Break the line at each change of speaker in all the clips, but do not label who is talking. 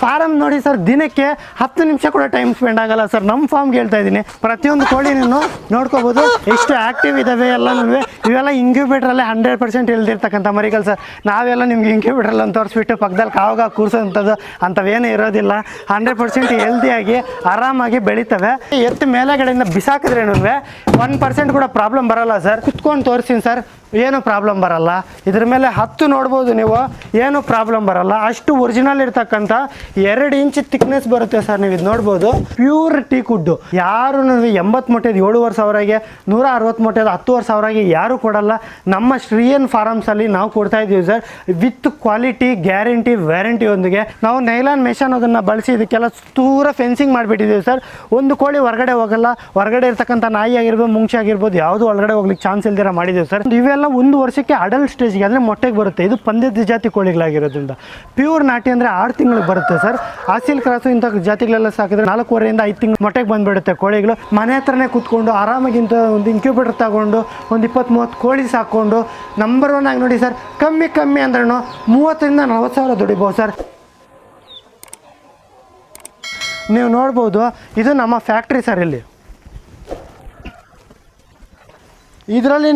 Form ನೋಡಿ sir, ದಿನಕ್ಕೆ ಹತ್ತು ನಿಮಿಷ ಕೂಡ ಟೈಮ್ ಸ್ಪೆಂಡ್ ಆಗಲ್ಲ ಸರ್. ನಮ್ಮ ಫಾರ್ಮ್ ಹೇಳ್ತಾ ಇದ್ದೀನಿ. ಪ್ರತಿಯೊಂದು ಕೋಳಿನೂ ನೋಡ್ಕೋಬೋದು. ಎಷ್ಟು ಆಕ್ಟಿವ್ ಇದಾವೆ ಎಲ್ಲನೂ ಇವೆಲ್ಲ ಇಂಕ್ಯುಬೇಟ್ರಲ್ಲೇ ಹಂಡ್ರೆಡ್ ಪರ್ಸೆಂಟ್ ಇಲ್ದಿರ್ತಕ್ಕಂಥ ಮರಿಗಳು ಸರ್. ನಾವೆಲ್ಲ ನಿಮ್ಗೆ ಇಂಕ್ಯುಬೇಟ್ರಲ್ಲಿ ತೋರಿಸ್ಬಿಟ್ಟು ಪಕ್ಕದಲ್ಲಿ ಕಾವಾಗ ಕೂರಿಸೋಂಥದ್ದು ಅಂಥವೇನೂ ಇರೋದಿಲ್ಲ. ಹಂಡ್ರೆಡ್ ಪರ್ಸೆಂಟ್ ಹೆಲ್ದಿಯಾಗಿ ಆರಾಮಾಗಿ ಬೆಳಿತವೆ. ಎತ್ತು ಮೇಲೆಗಡೆಯಿಂದ ಬಿಸಾಕಿದ್ರೇನೂ ಒನ್ ಪರ್ಸೆಂಟ್ ಕೂಡ ಪ್ರಾಬ್ಲಮ್ ಬರಲ್ಲ ಸರ್. ಕುತ್ಕೊಂಡು ತೋರಿಸ್ತೀನಿ ಸರ್. ಏನು ಪ್ರಾಬ್ಲಮ್ ಬರಲ್ಲ. ಇದ್ರ ಮೇಲೆ ಹತ್ತು ನೋಡ್ಬೋದು ನೀವು. ಏನು ಪ್ರಾಬ್ಲಮ್ ಬರಲ್ಲ. ಅಷ್ಟು ಒರಿಜಿನಲ್ ಇರ್ತಕ್ಕಂಥ ಎರಡು ಇಂಚ್ ತಿಕ್ನೆಸ್ ಬರುತ್ತೆ ಸರ್ ನೀವು ಇದು ನೋಡ್ಬೋದು. Pure teakwood. ಯಾರು ಎಂಬತ್ತು ಮೊಟ್ಟೆದು, ಏಳುವರೆ ಸಾವಿರಗೆ, ನೂರ ಅರವತ್ತು ಮೊಟ್ಟೆದು, ಹತ್ತುವರೆ ಸಾವಿರಗೆ ಯಾರು ಕೊಡಲ್ಲ. ನಮ್ಮ ಶ್ರೀಯನ್ ಫಾರಮ್ಸಲ್ಲಿ ನಾವು ಕೊಡ್ತಾ ಇದ್ದೀವಿ ಸರ್. ವಿತ್ ಕ್ವಾಲಿಟಿ ಗ್ಯಾರಂಟಿ ವ್ಯಾರಂಟಿಯೊಂದಿಗೆ ನಾವು ನೈಲಾನ್ ಮೆಷನ್ ಅದನ್ನು ಬಳಸಿ ಇದಕ್ಕೆಲ್ಲ ದೂರ ಫೆನ್ಸಿಂಗ್ ಮಾಡಿಬಿಟ್ಟಿದ್ದೀವಿ ಸರ್. ಒಂದು ಕೋಳಿ ಹೊರಗಡೆ ಹೋಗಲ್ಲ. ಹೊರಗಡೆ ಇರ್ತಕ್ಕಂಥ ನಾಯಿ ಆಗಿರ್ಬೋದು, ಮುಂಚೆ ಆಗಿರ್ಬೋದು, ಯಾವುದು ಒಳಗಡೆ ಹೋಗ್ಲಿಕ್ಕೆ ಚಾನ್ಸ್ ಇಲ್ದಿರ ಮಾಡಿದ್ದೀವಿ ಸರ್. ಇವೆಲ್ಲ ಒಂದು ವರ್ಷಕ್ಕೆ ಅಡಲ್ಟ್ ಸ್ಟೇಜ್ಗೆ ಅಂದರೆ ಮೊಟ್ಟೆಗೆ ಬರುತ್ತೆ. ಇದು ಪಂದ್ಯದ ಜಾತಿ ಕೋಳಿಗಳಾಗಿರೋದ್ರಿಂದ. ಪ್ಯೂರ್ ನಾಟಿ ಅಂದರೆ ಆರು ತಿಂಗಳಿಗೆ ಬರುತ್ತೆ ಸರ್. ಆಸಿಲ್ ಕ್ರಾಸು ಇಂಥ ಜಾತಿಗಳೆಲ್ಲ ಸಾಕಿದ್ರೆ ನಾಲ್ಕೂವರೆಯಿಂದ ಐದು ತಿಂಗಳು ಮೊಟ್ಟೆಗೆ ಬಂದುಬಿಡುತ್ತೆ ಕೋಳಿಗಳು. ಮನೆ ಹತ್ರನೇ ಕೂತ್ಕೊಂಡು ಆರಾಮಾಗಿ ಇಂಥ ಒಂದು ಇಂಕ್ಯುಬೇಟರ್ ತಗೊಂಡು ಒಂದು ಇಪ್ಪತ್ತು ಮೂವತ್ತು ಕೋಳಿ ಸಾಕೊಂಡು ನಂಬರ್ ಒನ್ ಆಗಿ ನೋಡಿ ಸರ್. ಕಮ್ಮಿ ಕಮ್ಮಿ ಅಂದ್ರೂ ಮೂವತ್ತರಿಂದ ನಲ್ವತ್ತು ಸಾವಿರ ದುಡಿಬೋದು ಸರ್. ನೀವು ನೋಡ್ಬೋದು, ಇದು ನಮ್ಮ ಫ್ಯಾಕ್ಟ್ರಿ ಸರ್ ಇಲ್ಲಿ. ಇದರಲ್ಲಿ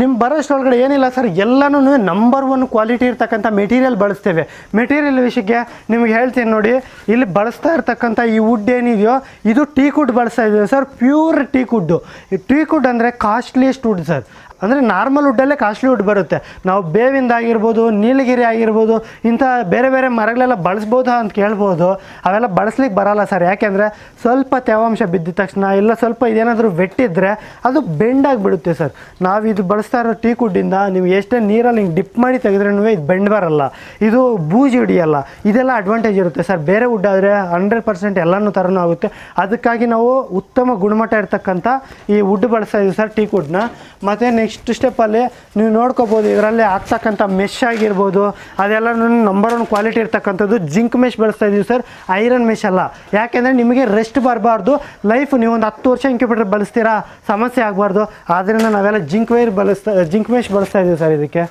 ನಿಮ್ಮ ಬರೋಷ್ಟರೊಳಗಡೆ ಏನಿಲ್ಲ ಸರ್ ಎಲ್ಲನೂ ನಂಬರ್ ಒನ್ ಕ್ವಾಲಿಟಿ ಇರ್ತಕ್ಕಂಥ ಮೆಟೀರಿಯಲ್ ಬಳಸ್ತೇವೆ. ಮೆಟೀರಿಯಲ್ ವಿಷಯಕ್ಕೆ ನಿಮ್ಗೆ ಹೇಳ್ತೀನಿ ನೋಡಿ, ಇಲ್ಲಿ ಬಳಸ್ತಾ ಇರ್ತಕ್ಕಂಥ ಈ ವುಡ್ ಏನಿದೆಯೋ, ಇದು ಟೀ ಕುಡ್ ಬಳಸ್ತಾ ಇದ್ದೀವಿ ಸರ್ ಪ್ಯೂರ್ ಟೀ ಕುಡ್ಡು ಈ ಟೀ ಕುಡ್ ಅಂದರೆ ಕಾಸ್ಟ್ಲಿಯೆಸ್ಟ್ ವುಡ್ ಸರ್. ಅಂದರೆ ನಾರ್ಮಲ್ ವುಡ್ಡಲ್ಲೇ ಕಾಸ್ಟ್ಲಿ ವುಡ್ ಬರುತ್ತೆ. ನಾವು ಬೇವಿಂದ ಆಗಿರ್ಬೋದು, ನೀಲಗಿರಿ ಆಗಿರ್ಬೋದು, ಇಂಥ ಬೇರೆ ಬೇರೆ ಮರಗಳೆಲ್ಲ ಬಳಸ್ಬೋದಾ ಅಂತ ಕೇಳ್ಬೋದು. ಅವೆಲ್ಲ ಬಳಸ್ಲಿಕ್ಕೆ ಬರಲ್ಲ ಸರ್. ಯಾಕೆಂದರೆ ಸ್ವಲ್ಪ ತೇವಾಂಶ ಬಿದ್ದ ತಕ್ಷಣ ಇಲ್ಲ ಸ್ವಲ್ಪ ಇದೇನಾದರೂ ವೆಟ್ಟಿದ್ರೆ ಅದು ಬೆಂಡ್ ಆಗಿಬಿಡುತ್ತೆ ಸರ್. ನಾವು ಇದು ಬಳಸ್ತಾ ಇರೋ ಟೀ ಕುಡ್ಡಿಂದ ನೀವು ಎಷ್ಟೇ ನೀರಲ್ಲಿ ಹಿಂಗೆ ಡಿಪ್ ಮಾಡಿ ತೆಗೆದ್ರೂ ಇದು ಬೆಂಡ್ ಬರಲ್ಲ. ಇದು ಬೂಜಿ ಹಿಡಿಯಲ್ಲ. ಇದೆಲ್ಲ ಅಡ್ವಾಂಟೇಜ್ ಇರುತ್ತೆ ಸರ್. ಬೇರೆ ವುಡ್ ಆದರೆ ಹಂಡ್ರೆಡ್ ಪರ್ಸೆಂಟ್ ಎಲ್ಲನೂ ಥರನೂ ಆಗುತ್ತೆ. ಅದಕ್ಕಾಗಿ ನಾವು ಉತ್ತಮ ಗುಣಮಟ್ಟ ಇರ್ತಕ್ಕಂಥ ಈ ವುಡ್ ಬಳಸ್ತಾ ಇದ್ದೀವಿ ಸರ್, ಟೀ ಕುಡ್ನ ಮತ್ತು ನೆಕ್ಸ್ಟ್ ಸ್ಟೆಪ್ಪಲ್ಲಿ ನೀವು ನೋಡ್ಕೋಬೋದು, ಇದರಲ್ಲಿ ಆಗ್ತಕ್ಕಂಥ ಮೆಶ್ ಆಗಿರ್ಬೋದು ಅದೆಲ್ಲ ನಂಬರ್ ಒನ್ ಕ್ವಾಲಿಟಿ ಇರ್ತಕ್ಕಂಥದ್ದು. ಜಿಂಕ್ ಮೆಶ್ ಬಳಸ್ತಾ ಇದ್ದೀವಿ ಸರ್ ಐರನ್ ಮೆಶ್ ಅಲ್ಲ. ಯಾಕೆಂದರೆ ನಿಮಗೆ ರೆಸ್ಟ್ ಬರಬಾರ್ದು. ಲೈಫ್ ನೀವು ಒಂದು ಹತ್ತು ವರ್ಷ ಇಂಕ್ಯುಬೇಟರ್ ಬಳಸ್ತೀರಾ? ಸಮಸ್ಯೆ ಆಗಬಾರ್ದು. ಆದ್ದರಿಂದ ನಾವೆಲ್ಲ ಜಿಂಕ್ ವೈರ್ ಬಳಸ್ತಾ ಜಿಂಕ್ ಮೆಶ್ ಬಳಸ್ತಾ ಇದ್ದೀವಿ ಸರ್ ಇದಕ್ಕೆ.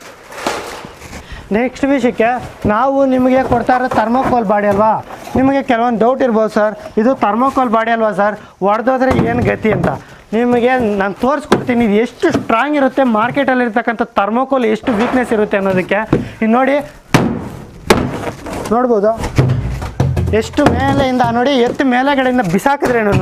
ನೆಕ್ಸ್ಟ್ ವಿಷಯಕ್ಕೆ ನಾವು ನಿಮಗೆ ಕೊಡ್ತಾ ಇರೋ ಥರ್ಮೋಕೋಲ್ ಬಾಡಿ ಅಲ್ವಾ? ನಿಮಗೆ ಕೆಲವೊಂದು ಡೌಟ್ ಇರ್ಬೋದು ಸರ್ ಇದು ಥರ್ಮೋಕೋಲ್ ಬಾಡಿ ಅಲ್ವಾ ಸರ್ ಒಡೆದೋದ್ರೆ ಏನು ಗತಿ ಅಂತ? ನಿಮಗೆ ನಾನು ತೋರಿಸ್ಕೊಡ್ತೀನಿ, ಇದು ಎಷ್ಟು ಸ್ಟ್ರಾಂಗ್ ಇರುತ್ತೆ ಮಾರ್ಕೆಟಲ್ಲಿ ಇರ್ತಕ್ಕಂಥ ಥರ್ಮೋಕೋಲ್ ಎಷ್ಟು ವೀಕ್ನೆಸ್ ಇರುತ್ತೆ ಅನ್ನೋದಕ್ಕೆ. ಇನ್ನು ನೋಡಿ. ನೋಡ್ಬೋದು. ಎಷ್ಟು ಮೇಲೆಯಿಂದ, ನೋಡಿ, ಎತ್ತು ಮೇಲೆಗಡೆಯಿಂದ ಬಿಸಾಕಿದ್ರೇನು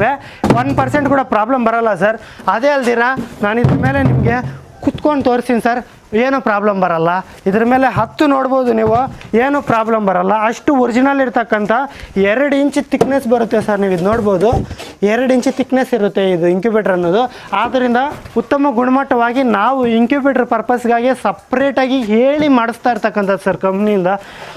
ಒನ್ ಪರ್ಸೆಂಟ್ ಕೂಡ ಪ್ರಾಬ್ಲಮ್ ಬರಲ್ಲ ಸರ್ ಅದೇ ಅಲ್ದಿರ ನಾನು ಇದ್ರ ಮೇಲೆ ನಿಮಗೆ ಕುತ್ಕೊಂಡು ತೋರಿಸ್ತೀನಿ ಸರ್ ಏನು ಪ್ರಾಬ್ಲಮ್ ಬರಲ್ಲ. ಇದ್ರ ಮೇಲೆ ಹತ್ತು ನೋಡ್ಬೋದು ನೀವು. ಏನು ಪ್ರಾಬ್ಲಮ್ ಬರಲ್ಲ. ಅಷ್ಟು ಒರಿಜಿನಲ್ ಇರ್ತಕ್ಕಂಥ ಎರಡು ಇಂಚ್ ತಿಕ್ನೆಸ್ ಬರುತ್ತೆ ಸರ್ ನೀವು ಇದು ನೋಡ್ಬೋದು. ಎರಡು ಇಂಚ್ ತಿಕ್ನೆಸ್ ಇರುತ್ತೆ ಇದು ಇಂಕ್ಯುಬೇಟರ್ ಅನ್ನೋದು. ಆದ್ದರಿಂದ ಉತ್ತಮ ಗುಣಮಟ್ಟವಾಗಿ ನಾವು ಇಂಕ್ಯುಬೇಟರ್ ಪರ್ಪಸ್ಗಾಗಿ ಸಪ್ರೇಟಾಗಿ ಹೇಳಿ ಮಾಡಿಸ್ತಾ ಇರ್ತಕ್ಕಂಥದ್ದು ಸರ್ ಕಂಪ್ನಿಯಿಂದ